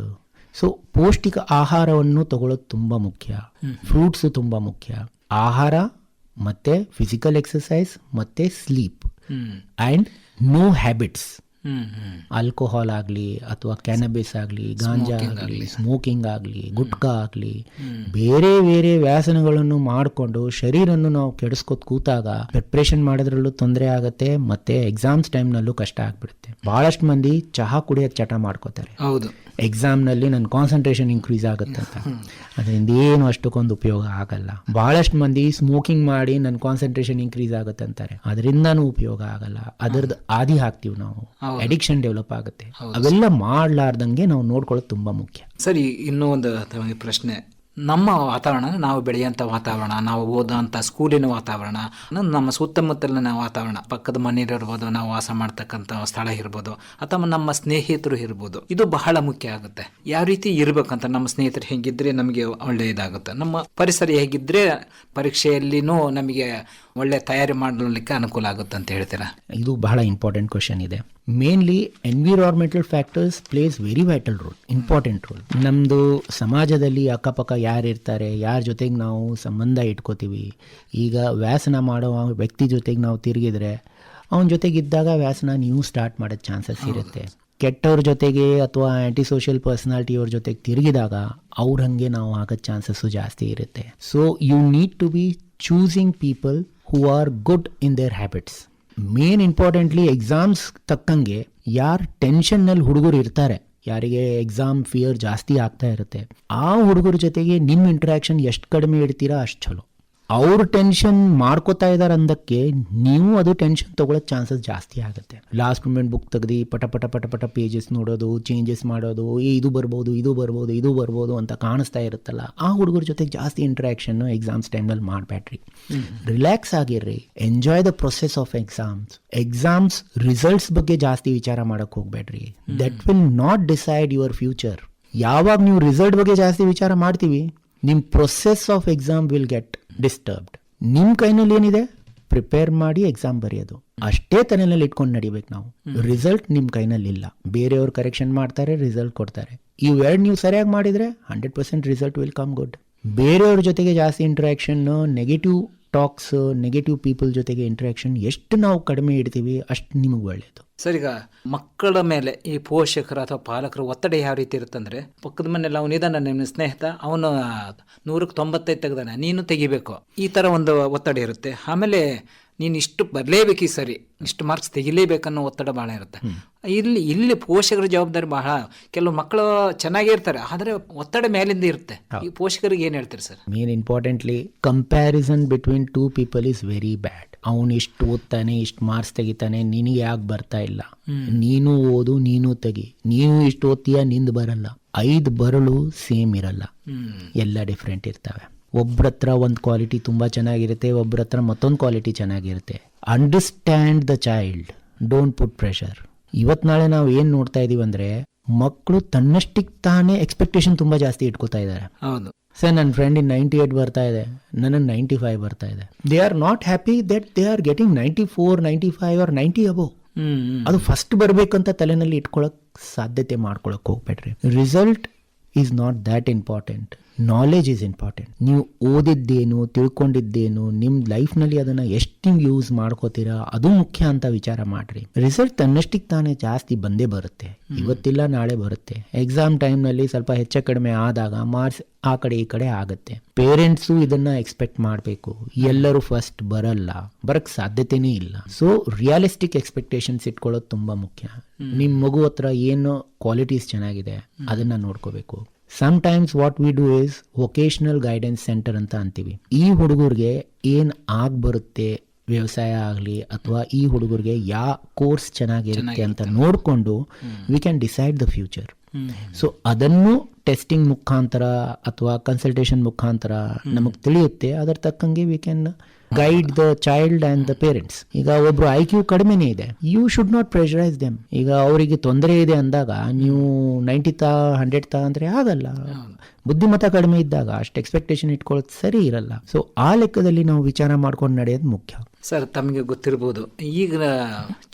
ಸೊ ಪೌಷ್ಟಿಕ ಆಹಾರವನ್ನು ತಗೊಳ್ಳೋದು ತುಂಬ ಮುಖ್ಯ. ಫ್ರೂಟ್ಸು ತುಂಬ ಮುಖ್ಯ. ಆಹಾರ ಮತ್ತು ಫಿಸಿಕಲ್ ಎಕ್ಸಸೈಸ್ ಮತ್ತು sleep and no habits alcohol ಆಗಲಿ ಅಥವಾ ಕ್ಯಾನಬಿಸ್ ಆಗಲಿ ಗಾಂಜಾ ಆಗಲಿ ಸ್ಮೋಕಿಂಗ್ ಆಗಲಿ ಗುಟ್ಕಾ ಆಗಲಿ ಬೇರೆ ಬೇರೆ ವ್ಯಾಸನಗಳನ್ನು ಮಾಡಿಕೊಂಡು ಶರೀರನ್ನು ನಾವು ಕೆಡಿಸ್ಕೊತ್ ಕೂತಾಗ ಪ್ರಿಪ್ರೇಷನ್ ಮಾಡೋದ್ರಲ್ಲೂ ತೊಂದರೆ ಆಗುತ್ತೆ ಮತ್ತೆ ಎಕ್ಸಾಮ್ಸ್ ಟೈಮ್ನಲ್ಲೂ ಕಷ್ಟ ಆಗ್ಬಿಡುತ್ತೆ. ಬಹಳಷ್ಟು ಮಂದಿ ಚಹಾ ಕುಡಿಯೋಕೆ ಚಟ ಮಾಡ್ಕೋತಾರೆ. ಹೌದು. ಎಕ್ಸಾಮ್ನಲ್ಲಿ ನನ್ನ ಕಾನ್ಸಂಟ್ರೇಷನ್ ಇನ್ಕ್ರೀಸ್ ಆಗುತ್ತೆ ಅಂತ. ಅದರಿಂದ ಏನು ಅಷ್ಟಕ್ಕೊಂದು ಉಪಯೋಗ ಆಗಲ್ಲ. ಬಹಳಷ್ಟು ಮಂದಿ ಸ್ಮೋಕಿಂಗ್ ಮಾಡಿ ನನ್ನ ಕಾನ್ಸಂಟ್ರೇಷನ್ ಇನ್ಕ್ರೀಸ್ ಆಗುತ್ತೆ ಅಂತಾರೆ. ಅದರಿಂದನೂ ಉಪಯೋಗ ಆಗಲ್ಲ. ಅದರದ್ದು ಆದಿ ಹಾಕ್ತೀವಿ ನಾವು. ಅಡಿಕ್ಷನ್ ಡೆವಲಪ್ ಆಗುತ್ತೆ. ಅವೆಲ್ಲ ಮಾಡ್ಲಾರ್ದಂಗೆ ನಾವು ನೋಡ್ಕೊಳ್ಳೋದು ತುಂಬಾ ಮುಖ್ಯ. ಸರಿ ಇನ್ನೂ ಒಂದು ಪ್ರಶ್ನೆ. ನಮ್ಮ ವಾತಾವರಣ ನಾವು ಬೆಳೆಯುವಂಥ ವಾತಾವರಣ, ನಾವು ಓದೋಂಥ ಸ್ಕೂಲಿನ ವಾತಾವರಣ ನಮ್ಮ ಸುತ್ತಮುತ್ತಲಿನ ವಾತಾವರಣ. ಪಕ್ಕದ ಮನೆಯಲ್ಲಿರ್ಬೋದು ನಾವು ವಾಸ ಮಾಡ್ತಕ್ಕಂಥ ಸ್ಥಳ ಇರ್ಬೋದು, ಅಥವಾ ನಮ್ಮ ಸ್ನೇಹಿತರು ಇರ್ಬೋದು, ಇದು ಬಹಳ ಮುಖ್ಯ ಆಗುತ್ತೆ. ಯಾವ ರೀತಿ ಇರಬೇಕಂತ ನಮ್ಮ ಸ್ನೇಹಿತರು ಹೇಗಿದ್ರೆ ನಮಗೆ ಒಳ್ಳೆಯದಾಗುತ್ತೆ. ನಮ್ಮ ಪರಿಸರ ಹೇಗಿದ್ರೆ ಪರೀಕ್ಷೆಯಲ್ಲಿನೂ ನಮಗೆ ಒಳ್ಳೆ ತಯಾರಿ ಮಾಡಲಿಕ್ಕೆ ಅನುಕೂಲ ಆಗುತ್ತೆ ಅಂತ ಹೇಳ್ತೀರಾ? ಇದು ಬಹಳ ಇಂಪಾರ್ಟೆಂಟ್ ಕ್ವಶನ್ ಇದೆ. Mainly environmental factors plays very vital role important role ನಮ್ಮದು ಸಮಾಜದಲ್ಲಿ ಅಕ್ಕಪಕ್ಕ ಯಾರು ಇರ್ತಾರೆ ಯಾರ ಜೊತೆಗೆ ನಾವು ಸಂಬಂಧ ಇಟ್ಕೋತೀವಿ ಈಗ ವ್ಯಾಸನ ಮಾಡೋ ವ್ಯಕ್ತಿ ಜೊತೆಗೆ ನಾವು ತಿರುಗಿದ್ರೆ ಅವನ ಜೊತೆಗಿದ್ದಾಗ ವ್ಯಾಸನ ನೀವು ಸ್ಟಾರ್ಟ್ ಮಾಡೋ ಚಾನ್ಸಸ್ ಇರುತ್ತೆ. ಕೆಟ್ಟವ್ರ ಜೊತೆಗೆ ಅಥವಾ ಆ್ಯಂಟಿ ಸೋಷಿಯಲ್ ಪರ್ಸನಾಲಿಟಿ ಅವ್ರ ಜೊತೆಗೆ ತಿರುಗಿದಾಗ ಅವ್ರ ಹಾಗೆ ನಾವು ಆಗೋ ಚಾನ್ಸಸ್ಸು ಜಾಸ್ತಿ ಇರುತ್ತೆ. So you need to be choosing people who are good in their habits main importantly exams ತಕ್ಕಂಗೆ ಯಾರು ಟೆನ್ಷನ್ನಲ್ಲಿ ಹುಡುಗರು ಇರ್ತಾರೆ. ಯಾರಿಗೆ ಎಕ್ಸಾಮ್ ಫಿಯರ್ ಜಾಸ್ತಿ ಆಗ್ತಾ ಇರುತ್ತೆ. ಆ ಹುಡುಗರ ಜೊತೆಗೆ ನಿಮ್ಮ ಇಂಟ್ರಾಕ್ಷನ್ ಎಷ್ಟು ಕಡಿಮೆ ಇಡ್ತೀರಾ, ಅಷ್ಟು ಚಲೋ ಅವ್ರು ಟೆನ್ಷನ್ ಮಾಡ್ಕೋತಾ ಇದಾರೆ ಅಂದಕ್ಕೆ ನೀವು ಅದು ಟೆನ್ಷನ್ ತಗೊಳ್ಳೋ ಚಾನ್ಸಸ್ ಜಾಸ್ತಿ ಆಗುತ್ತೆ. ಲಾಸ್ಟ್ ಮೂಮೆಂಟ್ ಬುಕ್ ತೆಗ್ದು ಪಟ ಪಟ ಪಟ ಪಟ ಪೇಜಸ್ ನೋಡೋದು ಚೇಂಜಸ್ ಮಾಡೋದು ಏ ಇದು ಬರ್ಬೋದು ಇದು ಬರ್ಬೋದು ಇದು ಬರ್ಬೋದು ಅಂತ ಕಾಣಿಸ್ತಾ ಇರುತ್ತಲ್ಲ ಆ ಹುಡುಗರ ಜೊತೆ ಜಾಸ್ತಿ ಇಂಟ್ರಾಕ್ಷನ್ ಎಕ್ಸಾಮ್ಸ್ ಟೈಮ್ನಲ್ಲಿ ಮಾಡಬೇಡ್ರಿ relax ಆಗಿರ್ರಿ enjoy the process of exams exams results ಬಗ್ಗೆ ಜಾಸ್ತಿ ವಿಚಾರ ಮಾಡಕ್ ಹೋಗ್ಬೇಡ್ರಿ that will not decide your future ಯಾವಾಗ ನೀವು ರಿಸಲ್ಟ್ ಬಗ್ಗೆ ಜಾಸ್ತಿ ವಿಚಾರ ಮಾಡ್ತೀವಿ ನಿಮ್ಮ process of exam will get disturbed ನಿಮ್ಮ ಕೈನಲ್ಲಿ ಏನಿದೆ? ಪ್ರಿಪೇರ್ ಮಾಡಿ ಎಕ್ಸಾಮ್ ಬರೆಯೋದು. ಅಷ್ಟೇ ತಲೆನಲ್ಲಿ ಇಟ್ಕೊಂಡು ನಡಿಬೇಕು ನಾವು. ರಿಸಲ್ಟ್ ನಿಮ್ಮ ಕೈನಲ್ಲಿ ಇಲ್ಲ. ಬೇರೆಯವ್ರು ಕರೆಕ್ಷನ್ ಮಾಡ್ತಾರೆ ರಿಸಲ್ಟ್ ಕೊಡ್ತಾರೆ. ಇವೆರಡು ನೀವು ಸರಿಯಾಗಿ ಮಾಡಿದ್ರೆ hundred percent result will come good ಬೇರೆಯವ್ರ ಜೊತೆಗೆ ಜಾಸ್ತಿ interaction negative talks negative people ಜೊತೆಗೆ ಇಂಟ್ರಾಕ್ಷನ್ ಎಷ್ಟು ನಾವು ಕಡಿಮೆ ಇಡ್ತೀವಿ ಅಷ್ಟು ನಿಮಗೆ ಒಳ್ಳೆಯದು ಸರ್, ಈಗ ಮಕ್ಕಳ ಮೇಲೆ ಈ ಪೋಷಕರು ಅಥವಾ ಪಾಲಕರು ಒತ್ತಡ ಯಾವ ರೀತಿ ಇರುತ್ತಂದ್ರೆ ಪಕ್ಕದ ಮನೇಲಿ ಅವನಿದಾನ ನಿಮ್ಮ ಸ್ನೇಹಿತ, ಅವನು ನೂರಕ್ಕೆ ತೊಂಬತ್ತೈದು ತೆಗ್ದಾನೆ, ನೀನು ತೆಗಿಬೇಕು. ಈ ಥರ ಒಂದು ಒತ್ತಡ ಇರುತ್ತೆ. ಆಮೇಲೆ ನೀನು ಇಷ್ಟು ಬರಲೇಬೇಕು ಈ ಸರಿ ಇಷ್ಟು ಮಾರ್ಕ್ಸ್ ತೆಗಿಲೇಬೇಕನ್ನೋ ಒತ್ತಡ ಭಾಳ ಇರುತ್ತೆ. ಇಲ್ಲಿ ಇಲ್ಲಿ ಪೋಷಕರ ಜವಾಬ್ದಾರಿ ಬಹಳ ಕೆಲವು ಮಕ್ಕಳು ಚೆನ್ನಾಗೇ ಇರ್ತಾರೆ ಆದರೆ ಒತ್ತಡ ಮೇಲಿಂದ ಇರುತ್ತೆ. ಈ ಪೋಷಕರಿಗೆ ಏನು ಹೇಳ್ತಾರೆ sir? Main importantly comparison between two people is very bad ಅವನು ಇಷ್ಟು ಓದ್ತಾನೆ ಇಷ್ಟು ಮಾರ್ಕ್ಸ್ ತೆಗಿತಾನೆ ನಿನಗೆ ಯಾಕೆ ಬರ್ತಾ ಇಲ್ಲ? ನೀನು ಓದು ನೀನು ತೆಗಿ. ನೀನು ಇಷ್ಟು ಓದ್ತೀಯ ನಿಂದು ಬರಲ್ಲ. ಐದು ಬರಲು ಸೇಮ್ ಇರಲ್ಲ. ಎಲ್ಲ ಡಿಫ್ರೆಂಟ್ ಇರ್ತವೆ. ಒಬ್ರ ಹತ್ರ ಒಂದು ಕ್ವಾಲಿಟಿ ತುಂಬ ಚೆನ್ನಾಗಿರುತ್ತೆ ಒಬ್ರ ಹತ್ರ ಮತ್ತೊಂದು ಕ್ವಾಲಿಟಿ ಚೆನ್ನಾಗಿರುತ್ತೆ. Understand the child don't put pressure ಇವತ್ತು ನಾಳೆ ನಾವು ಏನು ನೋಡ್ತಾ ಇದೀವಿ ಅಂದರೆ ಮಕ್ಕಳು ತನ್ನಷ್ಟಿಗೆ ತಾನೇ ಎಕ್ಸ್ಪೆಕ್ಟೇಷನ್ ತುಂಬ ಜಾಸ್ತಿ ಇಟ್ಕೋತಾ ಇದ್ದಾರೆ ಹೌದು. ಸರ್ ನನ್ನ ಫ್ರೆಂಡ್ ಇನ್ ನೈಂಟಿ ಏಟ್ ಬರ್ತಾ ಇದೆ. ನನ್ನ ನೈಂಟಿ ಫೈವ್ ಬರ್ತಾ ಇದೆ. They are not happy that they are getting ninety four ninety five or ninety above. ಅದು ಫಸ್ಟ್ ಬರಬೇಕಂತ ತಲೆನಲ್ಲಿ ಇಟ್ಕೊಳಕ್ ಸಾಧ್ಯತೆ ಮಾಡ್ಕೊಳಕ್ ಹೋಗ್ಬೇಡ್ರಿ. Result is not that important knowledge is important ನೀವು ಓದಿದ್ದೇನು ತಿಳ್ಕೊಂಡಿದ್ದೇನು ನಿಮ್ಮ ಲೈಫ್ನಲ್ಲಿ ಅದನ್ನ ಎಷ್ಟು ನೀವು ಯೂಸ್ ಮಾಡ್ಕೋತೀರಾ ಅದು ಮುಖ್ಯ ಅಂತ ವಿಚಾರ ಮಾಡ್ರಿ. ರಿಸಲ್ಟ್ ತನ್ನಷ್ಟಿಗೆ ತಾನೇ ಜಾಸ್ತಿ ಬಂದೇ ಬರುತ್ತೆ. ಇವತ್ತಿಲ್ಲ ನಾಳೆ ಬರುತ್ತೆ. ಎಕ್ಸಾಮ್ ಟೈಮ್ನಲ್ಲಿ ಸ್ವಲ್ಪ ಹೆಚ್ಚು ಕಡಿಮೆ ಆದಾಗ ಮಾರ್ಕ್ಸ್ ಆ ಕಡೆ ಈ ಕಡೆ ಆಗುತ್ತೆ. ಪೇರೆಂಟ್ಸು ಇದನ್ನ ಎಕ್ಸ್ಪೆಕ್ಟ್ ಮಾಡಬೇಕು. ಎಲ್ಲರೂ ಫಸ್ಟ್ ಬರಲ್ಲ. ಬರಕ್ ಸಾಧ್ಯತೆನೇ ಇಲ್ಲ. ಸೊ ರಿಯಾಲಿಸ್ಟಿಕ್ ಎಕ್ಸ್ಪೆಕ್ಟೇಷನ್ಸ್ ಇಟ್ಕೊಳ್ಳೋದು ತುಂಬಾ ಮುಖ್ಯ. ನಿಮ್ಮ ಮಗು ಹತ್ರ ಏನು ಕ್ವಾಲಿಟೀಸ್ ಚೆನ್ನಾಗಿದೆ ಅದನ್ನ ನೋಡ್ಕೋಬೇಕು. Sometimes what we do is vocational guidance centre ಅಂತ ಅಂತೀವಿ. ಈ ಹುಡುಗರಿಗೆ ಏನ್ ಆಗ್ಬರುತ್ತೆ ವ್ಯವಸಾಯ ಆಗಲಿ ಅಥವಾ ಈ ಹುಡುಗರಿಗೆ ಯಾವ ಕೋರ್ಸ್ ಚೆನ್ನಾಗಿರುತ್ತೆ ಅಂತ ನೋಡಿಕೊಂಡು we can decide the future so ಅದನ್ನು ಟೆಸ್ಟಿಂಗ್ ಮುಖಾಂತರ ಅಥವಾ ಕನ್ಸಲ್ಟೇಷನ್ ಮುಖಾಂತರ ನಮಗೆ ತಿಳಿಯುತ್ತೆ. ಅದರ ತಕ್ಕಂಗೆ we can guide the child and the parents ಈಗ ಒಬ್ರು ಐ ಕ್ಯೂ ಕಡಿಮೆನೇ ಇದೆ. You should not pressurise them ಈಗ ಅವರಿಗೆ ತೊಂದರೆ ಇದೆ ಅಂದಾಗ ನೀವು ನೈಂಟಿ ತಾ ಹಂಡ್ರೆಡ್ ತಾ ಅಂದ್ರೆ ಆಗಲ್ಲ. ಬುದ್ಧಿಮತ ಕಡಿಮೆ ಇದ್ದಾಗ ಅಷ್ಟು ಎಕ್ಸ್ಪೆಕ್ಟೇಷನ್ ಇಟ್ಕೊಳ್ಳೋದು ಸರಿ ಇರಲ್ಲ. ಸೊ ಆ ಲೆಕ್ಕದಲ್ಲಿ ನಾವು ವಿಚಾರ ಮಾಡ್ಕೊಂಡು ನಡೆಯೋದು ಮುಖ್ಯ. ಸರ್ ತಮಗೆ ಗೊತ್ತಿರ್ಬೋದು ಈಗ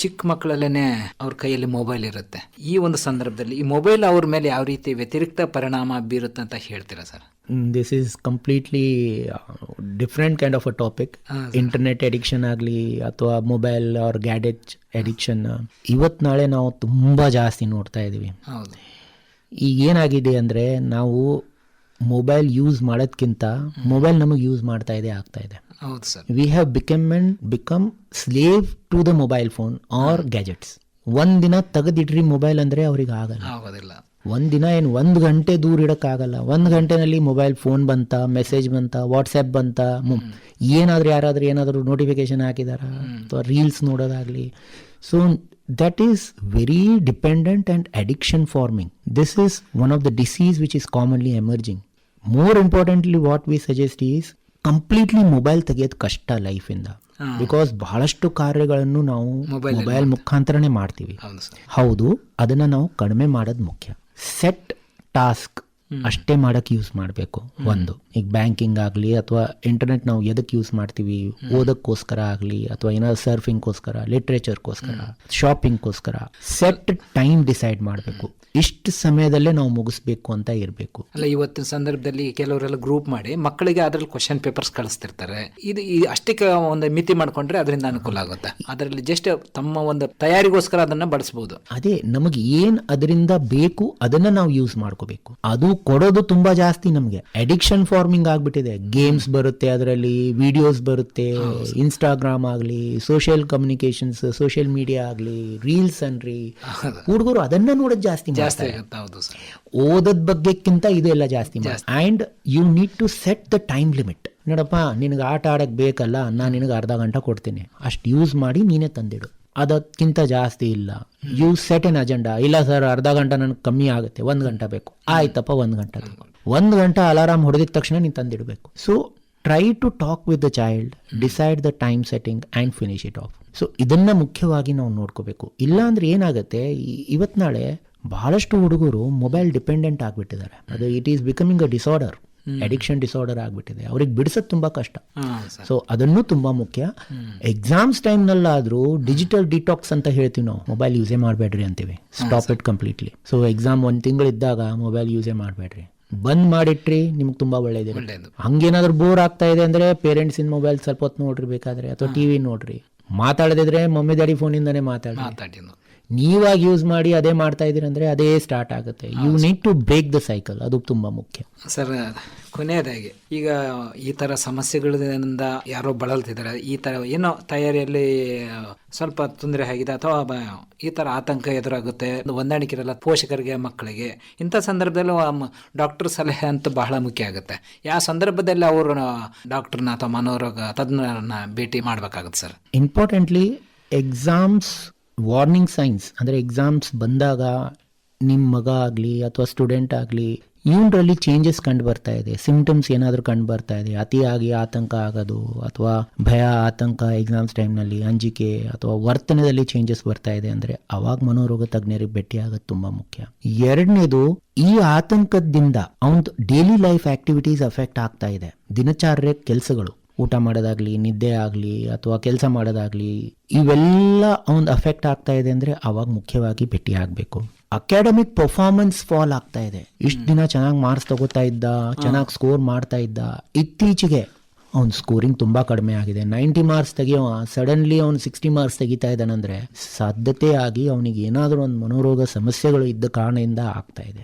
ಚಿಕ್ಕ ಮಕ್ಕಳಲ್ಲೇ ಅವ್ರ ಕೈಯಲ್ಲಿ ಮೊಬೈಲ್ ಇರುತ್ತೆ. ಈ ಒಂದು ಸಂದರ್ಭದಲ್ಲಿ ಈ ಮೊಬೈಲ್ ಅವ್ರ ಮೇಲೆ ಯಾವ ರೀತಿ ವ್ಯತಿರಿಕ್ತ ಪರಿಣಾಮ ಬೀರುತ್ತೆ ಅಂತ ಹೇಳ್ತೀರಾ sir this is completely different kind of a topic internet addiction ಆಗಲಿ ಅಥವಾ ಮೊಬೈಲ್ ಆರ್ ಗ್ಯಾಡೆಜ್ ಎಡಿಕ್ಷನ್ ಇವತ್ತು ನಾಳೆ ನಾವು ತುಂಬ ಜಾಸ್ತಿ ನೋಡ್ತಾ ಇದ್ದೀವಿ ಈಗ ಏನಾಗಿದೆ ಅಂದರೆ ನಾವು ಮೊಬೈಲ್ ಯೂಸ್ ಮಾಡೋದಕ್ಕಿಂತ ಮೊಬೈಲ್ ನಮಗೆ ಯೂಸ್ ಮಾಡ್ತಾ ಇದೆ ಆಗ್ತಾ ಇದೆ. ಹೌದು sir we have become and become slave to the mobile phone or gadgets ಒಂದಿನ ತೆಗೆದಿಟ್ರಿ ಮೊಬೈಲ್ ಅಂದರೆ ಅವ್ರಿಗೆ ಆಗಲ್ಲ ಆಗೋದಿಲ್ಲ. ಒಂದಿನ ಏನು ಒಂದು ಗಂಟೆ ದೂರ ಇಡೋಕ್ಕಾಗಲ್ಲ. ಒಂದು ಗಂಟೆನಲ್ಲಿ ಮೊಬೈಲ್ ಫೋನ್ ಬಂತ ಮೆಸೇಜ್ ಬಂತ ವಾಟ್ಸಪ್ ಬಂತ ಏನಾದರೂ ಯಾರಾದರೂ ಏನಾದರೂ ನೋಟಿಫಿಕೇಶನ್ ಹಾಕಿದಾರ? ಅಥವಾ reels ನೋಡೋದಾಗಲಿ. So that is very dependent and addiction forming this is one of the disease which is commonly emerging more importantly what we suggest is completely mobile ತೆಗೆಯೋದು ಕಷ್ಟ ಲೈಫಿಂದ ಬಿಕಾಸ್ ಬಹಳಷ್ಟು ಕಾರ್ಯಗಳನ್ನು ನಾವು ಮೊಬೈಲ್ ಮುಖಾಂತರನೇ ಮಾಡ್ತೀವಿ. ಹೌದು ಅದನ್ನ ನಾವು ಕಡಿಮೆ ಮಾಡೋದು ಮುಖ್ಯ. ಸೆಟ್ ಟಾಸ್ಕ್ ಅಷ್ಟೇ ಮಾಡೋಕ್ಕೆ ಯೂಸ್ ಮಾಡಬೇಕು ಒಂದು. ಈಗ ಬ್ಯಾಂಕಿಂಗ್ ಆಗಲಿ ಅಥವಾ ಇಂಟರ್ನೆಟ್ ನಾವು ಎದಕ್ಕೆ ಯೂಸ್ ಮಾಡ್ತೀವಿ? ಓದಕ್ಕೋಸ್ಕರ ಆಗಲಿ ಅಥವಾ ಏನಾದ್ರು ಸರ್ಫಿಂಗ್ಗೋಸ್ಕರ ಲಿಟ್ರೇಚರ್ಗೋಸ್ಕರ ಶಾಪಿಂಗ್ಗೋಸ್ಕರ ಸೆಟ್ ಟೈಮ್ ಡಿಸೈಡ್ ಮಾಡಬೇಕು. ಇಷ್ಟು ಸಮಯದಲ್ಲೇ ನಾವು ಮುಗಿಸ್ಬೇಕು ಅಂತ ಇರಬೇಕು. ಅಲ್ಲ ಇವತ್ತಿನ ಸಂದರ್ಭದಲ್ಲಿ ಕೆಲವರೆಲ್ಲ ಗ್ರೂಪ್ ಮಾಡಿ ಮಕ್ಕಳಿಗೆ ಅದ್ರಲ್ಲಿ ಕ್ವಶನ್ ಪೇಪರ್ಸ್ ಕಳಿಸ್ತಿರ್ತಾರೆ. ಇದು ಈ ಅಷ್ಟಕ್ಕೆ ಒಂದು ಮಿತಿ ಮಾಡ್ಕೊಂಡ್ರೆ ಅದರಿಂದ ಅನುಕೂಲ ಆಗುತ್ತೆ. ಅದರಲ್ಲಿ ಜಸ್ಟ್ ತಮ್ಮ ಒಂದು ತಯಾರಿಗೋಸ್ಕರ ಅದನ್ನ ಬಳಸಬಹುದು ಅದೇ ನಮಗೆ ಏನ್ ಅದರಿಂದ ಬೇಕು ಅದನ್ನ ನಾವು ಯೂಸ್ ಮಾಡ್ಕೋಬೇಕು. ಅದು ಕೊಡೋದು ತುಂಬಾ ಜಾಸ್ತಿ ನಮಗೆ. ಅಡಿಕ್ಷನ್ ಫಾರ್ಮಿಂಗ್ ಆಗ್ಬಿಟ್ಟಿದೆ. ಗೇಮ್ಸ್ ಬರುತ್ತೆ ಅದರಲ್ಲಿ ವಿಡಿಯೋಸ್ ಬರುತ್ತೆ ಇನ್ಸ್ಟಾಗ್ರಾಮ್ ಆಗಲಿ ಸೋಷಿಯಲ್ ಕಮ್ಯುನಿಕೇಶನ್ಸ್ ಸೋಷಿಯಲ್ ಮೀಡಿಯಾ ಆಗಲಿ ರೀಲ್ಸ್ ಅನ್ರಿ. ಹುಡುಗರು ಅದನ್ನ ನೋಡೋದು ಜಾಸ್ತಿ ಜಾಸ್ತಿ ಮಾಡ್ತಾರೆ. ಆಗುತ್ತೆ ಹೌದು ಸರ್. ಓದದ್ ಬಗ್ಗೆಕ್ಕಿಂತ ಇದೆಲ್ಲ ಜಾಸ್ತಿ and you need to set the time limit ನೋಡಪ್ಪ ನಿನಗೆ ಆಟ ಆಡಕ್ಕೆ ಬೇಕಲ್ಲ ನಾನು ನಿನಗೆ ಅರ್ಧ ಗಂಟೆ ಕೊಡ್ತೀನಿ. ಅಷ್ಟು ಯೂಸ್ ಮಾಡಿ ನೀನೇ ತಂದಿಡು. ಅದಕ್ಕಿಂತ ಜಾಸ್ತಿ ಇಲ್ಲ. ಯು ಸೆಟ್ ಎನ್ ಅಜೆಂಡಾ ಇಲ್ಲ ಸರ್ ಅರ್ಧ ಗಂಟೆ ನನಗೆ ಕಮ್ಮಿ ಆಗುತ್ತೆ. ಒಂದು ಗಂಟೆ ಬೇಕು. ಆಯ್ತಪ್ಪ ಒಂದು ಗಂಟೆ ಒಂದು ಗಂಟೆ ಅಲಾರಾಮ್ ಹೊಡೆದಿದ ತಕ್ಷಣ ನೀನು ತಂದಿಡಬೇಕು. So try to talk with the child decide the time setting and finish it off so ಇದನ್ನು ಮುಖ್ಯವಾಗಿ ನಾವು ನೋಡ್ಕೋಬೇಕು. ಇಲ್ಲ ಅಂದ್ರೆ ಏನಾಗುತ್ತೆ ಇವತ್ತು ನಾಳೆ ಬಹಳಷ್ಟು ಹುಡುಗರು ಮೊಬೈಲ್ ಡಿಪೆಂಡೆಂಟ್ ಆಗಿಬಿಟ್ಟಿದ್ದಾರೆ. ಅದು it is becoming a disorder addiction disorder ಆಗಿಬಿಟ್ಟಿದೆ. ಅವ್ರಿಗೆ ಬಿಡಿಸೋದು ತುಂಬಾ ಕಷ್ಟ. ಸೊ ಅದನ್ನು ತುಂಬಾ ಮುಖ್ಯ. ಎಕ್ಸಾಮ್ಸ್ ಟೈಮ್ನಲ್ಲಾದರೂ ಡಿಜಿಟಲ್ ಡಿಟಾಕ್ಸ್ ಅಂತ ಹೇಳ್ತೀವಿ ನಾವು. ಮೊಬೈಲ್ ಯೂಸೇ ಮಾಡಬೇಡ್ರಿ ಅಂತೀವಿ. Stop it completely so exam ಒಂದ್ ತಿಂಗಳಿದ್ದಾಗ ಮೊಬೈಲ್ ಯೂಸೇ ಮಾಡಬೇಡ್ರಿ. ಬಂದ್ ಮಾಡಿಟ್ರಿ ನಿಮ್ಗೆ ತುಂಬಾ ಒಳ್ಳೇದು. ಹಂಗೇನಾದ್ರೂ ಬೋರ್ ಆಗ್ತಾ ಇದೆ ಅಂದ್ರೆ ಪೇರೆಂಟ್ಸ್ ಇನ್ ಮೊಬೈಲ್ ಸ್ವಲ್ಪ ಹೊತ್ತು ನೋಡ್ರಿ ಬೇಕಾದ್ರೆ ಅಥವಾ ಟಿವಿ ನೋಡ್ರಿ. ಮಾತಾಡದಿದ್ರೆ ಮಮ್ಮಿ ಡ್ಯಾಡಿ ಫೋನಿಂದಾನೇ ಮಾತಾಡಿ ನೀವಾಗ ಯೂಸ್ ಮಾಡಿ ಅದೇ ಮಾಡ್ತಾ ಇದೀರಿ ಅಂದ್ರೆ ಅದೇ ಸ್ಟಾರ್ಟ್ ಆಗುತ್ತೆ. You need to break the cycle ಅದು ತುಂಬಾ ಮುಖ್ಯ. ಸರ್ ಕೊನೆಯದಾಗಿ ಈಗ ಈ ತರ ಸಮಸ್ಯೆಗಳಿಂದ ಯಾರೋ ಬಳಲ್ತಿದ್ದಾರೆ. ಈ ತರ ಏನೋ ತಯಾರಿಯಲ್ಲಿ ಸ್ವಲ್ಪ ತೊಂದರೆ ಆಗಿದೆ ಅಥವಾ ಈ ತರ ಆತಂಕ ಎದುರಾಗುತ್ತೆ. ಹೊಂದಾಣಿಕೆ ಇರಲ್ಲ ಪೋಷಕರಿಗೆ ಮಕ್ಕಳಿಗೆ. ಇಂಥ ಸಂದರ್ಭದಲ್ಲಿ ಡಾಕ್ಟರ್ ಸಲಹೆ ಅಂತ ಬಹಳ ಮುಖ್ಯ ಆಗುತ್ತೆ. ಯಾವ ಸಂದರ್ಭದಲ್ಲಿ ಅವರು ಡಾಕ್ಟರ್ನ ಅಥವಾ ಮನೋರೋಗ ತಜ್ಞರನ್ನ ಭೇಟಿ ಮಾಡಬೇಕಾಗುತ್ತೆ sir? Importantly exams warning signs ಅಂದರೆ ಎಕ್ಸಾಮ್ಸ್ ಬಂದಾಗ ನಿಮ್ಮ ಮಗ ಆಗಲಿ ಅಥವಾ ಸ್ಟೂಡೆಂಟ್ ಆಗಲಿ, ಇವನರಲ್ಲಿ ಚೇಂಜಸ್ ಕಂಡು ಬರ್ತಾ ಇದೆ. ಸಿಂಪ್ಟಮ್ಸ್ ಏನಾದರೂ ಕಂಡು ಬರ್ತಾ ಇದೆ. ಅತಿಯಾಗಿ ಆತಂಕ ಆಗೋದು ಅಥವಾ ಭಯ, ಆತಂಕ ಎಕ್ಸಾಮ್ಸ್ ಟೈಮ್ನಲ್ಲಿ ಅಂಜಿಕೆ ಅಥವಾ ವರ್ತನೆಯಲ್ಲಿ ಚೇಂಜಸ್ ಬರ್ತಾ ಇದೆ ಅಂದರೆ ಅವಾಗ ಮನೋರೋಗ ತಜ್ಞರಿಗೆ ಭೇಟಿ ಆಗೋದು ತುಂಬ ಮುಖ್ಯ. ಎರಡನೇದು, ಈ ಆತಂಕದಿಂದ ಅವನ್ ಡೈಲಿ ಲೈಫ್ ಆಕ್ಟಿವಿಟೀಸ್ ಅಫೆಕ್ಟ್ ಆಗ್ತಾ ಇದೆ. ದಿನಚಾರ್ಯ, ಕೆಲಸಗಳು. ಊಟ ಮಾಡೋದಾಗಲಿ ನಿದ್ದೆ ಆಗಲಿ ಅಥವಾ ಕೆಲಸ ಮಾಡೋದಾಗಲಿ ಇವೆಲ್ಲ ಅವನ್ ಅಫೆಕ್ಟ್ ಆಗ್ತಾ ಇದೆ ಅಂದರೆ ಅವಾಗ ಮುಖ್ಯವಾಗಿ ಭೇಟಿ ಆಗಬೇಕು. ಅಕಾಡೆಮಿಕ್ ಪರ್ಫಾರ್ಮೆನ್ಸ್ ಫಾಲ್ ಆಗ್ತಾ ಇದೆ. ಇಷ್ಟು ದಿನ ಚೆನ್ನಾಗಿ ಮಾರ್ಕ್ಸ್ ತಗೋತಾ ಇದ್ದ ಚೆನ್ನಾಗಿ ಸ್ಕೋರ್ ಮಾಡ್ತಾ ಇದ್ದ ಇತ್ತೀಚೆಗೆ ಅವ್ನ ಸ್ಕೋರಿಂಗ್ ತುಂಬಾ ಕಡಿಮೆ ಆಗಿದೆ. ನೈಂಟಿ ಮಾರ್ಕ್ಸ್ ತೆಗಿಯೋ ಸಡನ್ಲಿ ಅವ್ನು ಸಿಕ್ಸ್ಟಿ ಮಾರ್ಕ್ಸ್ ತೆಗಿತಾ ಇದ್ದಾನಂದ್ರೆ ಸಾಧ್ಯತೆ ಆಗಿ ಅವನಿಗೆ ಏನಾದರೂ ಒಂದು ಮನೋರೋಗ ಸಮಸ್ಯೆಗಳು ಇದ್ದ ಕಾರಣದಿಂದ ಆಗ್ತಾ ಇದೆ.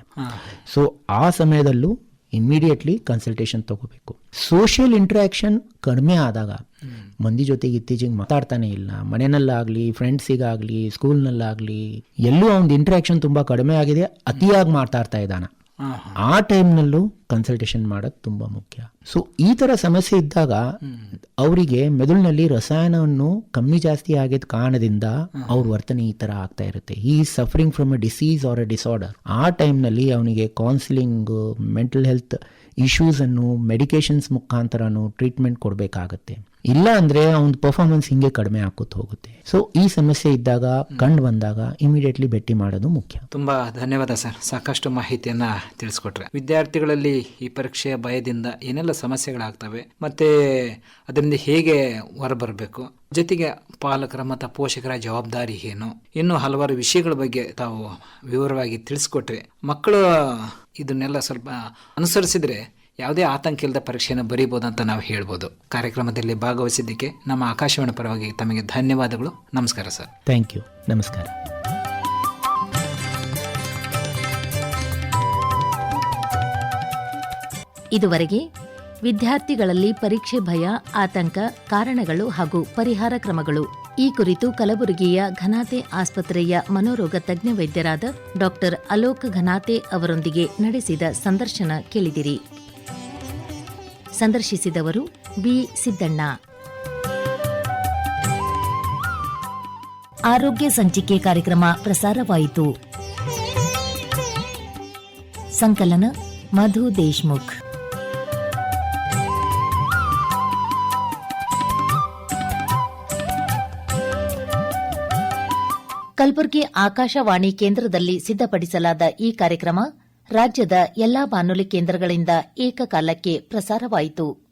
ಸೊ ಆ ಸಮಯದಲ್ಲೂ ಇಮ್ಮಿಡಿಯೇಟ್ಲಿ ಕನ್ಸಲ್ಟೇಷನ್ ತಗೋಬೇಕು. ಸೋಷಿಯಲ್ ಇಂಟ್ರಾಕ್ಷನ್ ಕಡಿಮೆ ಆದಾಗ ಮಂದಿ ಜೊತೆಗೆ ಇತ್ತೀಚೆಗೆ ಮಾತಾಡ್ತಾನೆ ಇಲ್ಲ. ಮನೆಯಲ್ಲಾಗ್ಲಿ ಫ್ರೆಂಡ್ಸಿಗಾಗ್ಲಿ ಸ್ಕೂಲ್ನಲ್ಲಾಗ್ಲಿ ಎಲ್ಲೂ ಅವ್ನ ಇಂಟ್ರಾಕ್ಷನ್ ತುಂಬಾ ಕಡಿಮೆ ಆಗಿದೆ. ಅತಿಯಾಗಿ ಮಾತಾಡ್ತಾ ಇದ್ದಾನ. ಆ ಟೈಮ್ನಲ್ಲೂ ಕನ್ಸಲ್ಟೇಷನ್ ಮಾಡೋದು ತುಂಬ ಮುಖ್ಯ. ಸೊ ಈ ಥರ ಸಮಸ್ಯೆ ಇದ್ದಾಗ ಅವರಿಗೆ ಮೆದುಳಿನಲ್ಲಿ ರಸಾಯನವನ್ನು ಕಮ್ಮಿ ಜಾಸ್ತಿ ಆಗಿದ ಕಾರಣದಿಂದ ಅವ್ರ ವರ್ತನೆ ಈ ಥರ ಆಗ್ತಾ ಇರುತ್ತೆ. ಈ suffering from a disease or a disorder ಆ ಟೈಮ್ನಲ್ಲಿ ಅವನಿಗೆ ಕೌನ್ಸಿಲಿಂಗ್ ಮೆಂಟಲ್ ಹೆಲ್ತ್ ಇಶ್ಯೂಸನ್ನು ಮೆಡಿಕೇಶನ್ಸ್ ಮುಖಾಂತರನು ಟ್ರೀಟ್ಮೆಂಟ್ ಕೊಡಬೇಕಾಗತ್ತೆ. ಇಲ್ಲ ಅಂದ್ರೆ ಅವನ ಪರ್ಫಾರ್ಮೆನ್ಸ್ ಹಿಂಗೆ ಕಡಿಮೆ ಆಗುತ್ತ ಹೋಗುತ್ತೆ. ಸೊ ಈ ಸಮಸ್ಯೆ ಇದ್ದಾಗ, ಕಂಡು ಬಂದಾಗ ಇಮಿಡಿಯೇಟ್ಲಿ ಭೇಟಿ ಮಾಡೋದು ಮುಖ್ಯ. ತುಂಬಾ ಧನ್ಯವಾದ ಸರ್. ಸಾಕಷ್ಟು ಮಾಹಿತಿಯನ್ನ ತಿಳಿಸ್ಕೊಟ್ರೆ. ವಿದ್ಯಾರ್ಥಿಗಳಲ್ಲಿ ಈ ಪರೀಕ್ಷೆಯ ಭಯದಿಂದ ಏನೆಲ್ಲ ಸಮಸ್ಯೆಗಳಾಗ್ತವೆ, ಮತ್ತೆ ಅದರಿಂದ ಹೇಗೆ ಹೊರಬರಬೇಕು, ಜೊತೆಗೆ ಪಾಲಕರ ಮತ್ತು ಪೋಷಕರ ಜವಾಬ್ದಾರಿ ಏನು, ಇನ್ನು ಹಲವಾರು ವಿಷಯಗಳ ಬಗ್ಗೆ ತಾವು ವಿವರವಾಗಿ ತಿಳಿಸ್ಕೊಟ್ರೆ. ಮಕ್ಕಳು ಇದನ್ನೆಲ್ಲ ಸ್ವಲ್ಪ ಅನುಸರಿಸಿದ್ರೆ ಯಾವುದೇ ಆತಂಕ ಇಲ್ಲದ ಪರೀಕ್ಷೆಯನ್ನು ಬರೀಬೋದು ಅಂತ ನಾವು ಹೇಳ್ಬೋದು. ಕಾರ್ಯಕ್ರಮದಲ್ಲಿ ಭಾಗವಹಿಸಿದ್ದಕ್ಕೆ ನಮ್ಮ ಆಕಾಶವಾಣಿ ಪರವಾಗಿ ತಮಗೆ ಧನ್ಯವಾದಗಳು. ನಮಸ್ಕಾರ ಸರ್. ಥ್ಯಾಂಕ್ ಯು ನಮಸ್ಕಾರ. ಇದುವರೆಗೆ ವಿದ್ಯಾರ್ಥಿಗಳಲ್ಲಿ ಪರೀಕ್ಷೆ ಭಯ ಆತಂಕ ಕಾರಣಗಳು ಹಾಗೂ ಪರಿಹಾರ ಕ್ರಮಗಳು. ಈ ಕುರಿತು ಕಲಬುರಗಿಯ ಘನಾತೆ ಆಸ್ಪತ್ರೆಯ ಮನೋರೋಗ ತಜ್ಞ ವೈದ್ಯರಾದ ಡಾಕ್ಟರ್ ಅಲೋಕ್ ಘನಾತೆ ಅವರೊಂದಿಗೆ ನಡೆಸಿದ ಸಂದರ್ಶನ ಕೇಳಿದಿರಿ. ಸಂದರ್ಶಿಸಿದವರು ಬಿ. ಸಿದ್ದಣ್ಣ. ಆರೋಗ್ಯ ಸಂಚಿಕೆ ಕಾರ್ಯಕ್ರಮ ಪ್ರಸಾರವಾಯಿತು. ಸಂಕಲನ ಮಧು ದೇಶ್ಮುಖ್. ಕಲಬುರಗಿ ಆಕಾಶವಾಣಿ ಕೇಂದ್ರದಲ್ಲಿ ಸಿದ್ಧಪಡಿಸಲಾದ ಈ ಕಾರ್ಯಕ್ರಮ ರಾಜ್ಯದ ಎಲ್ಲಾ ಬಾನುಲಿ ಕೇಂದ್ರಗಳಿಂದ ಏಕಕಾಲಕ್ಕೆ ಪ್ರಸಾರವಾಯಿತು.